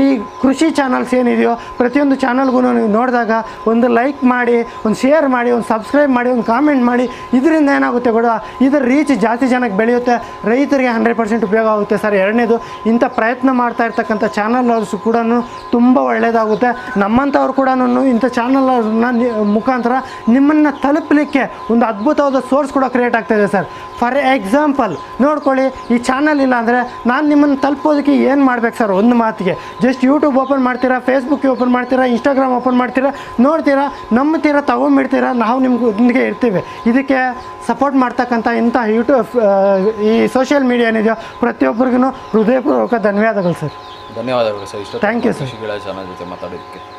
ಈ ಕೃಷಿ ಚಾನಲ್ಸ್ ಏನಿದೆಯೋ, ಪ್ರತಿಯೊಂದು ಚಾನಲ್ಗೂ ನೀವು ನೋಡಿದಾಗ ಒಂದು ಲೈಕ್ ಮಾಡಿ, ಒಂದು ಶೇರ್ ಮಾಡಿ, ಒಂದು ಸಬ್ಸ್ಕ್ರೈಬ್ ಮಾಡಿ, ಒಂದು ಕಾಮೆಂಟ್ ಮಾಡಿ. ಇದರಿಂದ ಏನಾಗುತ್ತೆ ಕೂಡ ಇದರ ರೀಚ್ ಜಾಸ್ತಿ ಜನಕ್ಕೆ ಬೆಳೆಯುತ್ತೆ. ರೈತರಿಗೆ ಹಂಡ್ರೆಡ್ ಪರ್ಸೆಂಟ್ ಉಪಯೋಗ ಆಗುತ್ತೆ ಸರ್. ಎರಡನೇದು, ಇಂಥ ಪ್ರಯತ್ನ ಮಾಡ್ತಾ ಇರ್ತಕ್ಕಂಥ ಚಾನಲ್ ಚಾನಲ್ಸ್ ಕೂಡ ತುಂಬ ಒಳ್ಳೆಯದಾಗುತ್ತೆ ನಮ್ಮಂಥವ್ರು ಕೂಡ ಇಂಥ ಚಾನಲ್ನ ಮುಖಾಂತರ ನಿಮ್ಮನ್ನು ತಲುಪಲಿಕ್ಕೆ ಒಂದು ಅದ್ಭುತವಾದ ಸೋರ್ಸ್ ಕೂಡ ಕ್ರಿಯೇಟ್ ಆಗ್ತಾಯಿದೆ ಸರ್. ಫಾರ್ ಎಕ್ಸಾಂಪಲ್ ನೋಡ್ಕೊಳ್ಳಿ, ಈ ಚಾನಲ್ ಇಲ್ಲ ಅಂದರೆ ನಾನು ನಾನು ನಿಮ್ಮನ್ನು ತಲುಪೋದಕ್ಕೆ ಏನು ಮಾಡ್ಬೇಕು ಸರ್? ಒಂದು ಮಾತಿಗೆ. ಜಸ್ಟ್ ಯೂಟ್ಯೂಬ್ ಓಪನ್ ಮಾಡ್ತೀರಾ ಫೇಸ್ಬುಕ್ ಓಪನ್ ಮಾಡ್ತೀರಾ ಇನ್ಸ್ಟಾಗ್ರಾಮ್ ಓಪನ್ ಮಾಡ್ತೀರಾ ನೋಡ್ತೀರಾ ನಂಬ್ತೀರಾ ತಗೊಂಬಿಡ್ತೀರಾ ನಾವು ನಿಮ್ಗೆ ಒಂದಿಗೆ ಇರ್ತೀವಿ. ಇದಕ್ಕೆ ಸಪೋರ್ಟ್ ಮಾಡ್ತಕ್ಕಂಥ ಇಂಥ ಯೂಟ್ಯೂಬ್ ಈ ಸೋಷಿಯಲ್ ಮೀಡಿಯಾ ಏನಿದೆಯೋ ಪ್ರತಿಯೊಬ್ಬರಿಗೂ ಹೃದಯಪೂರ್ವಕ ಧನ್ಯವಾದಗಳು ಸರ್.
ಧನ್ಯವಾದಗಳು sir.
Thank you sir.
Channel ಜೊತೆ ಮಾತಾಡೋದಕ್ಕೆ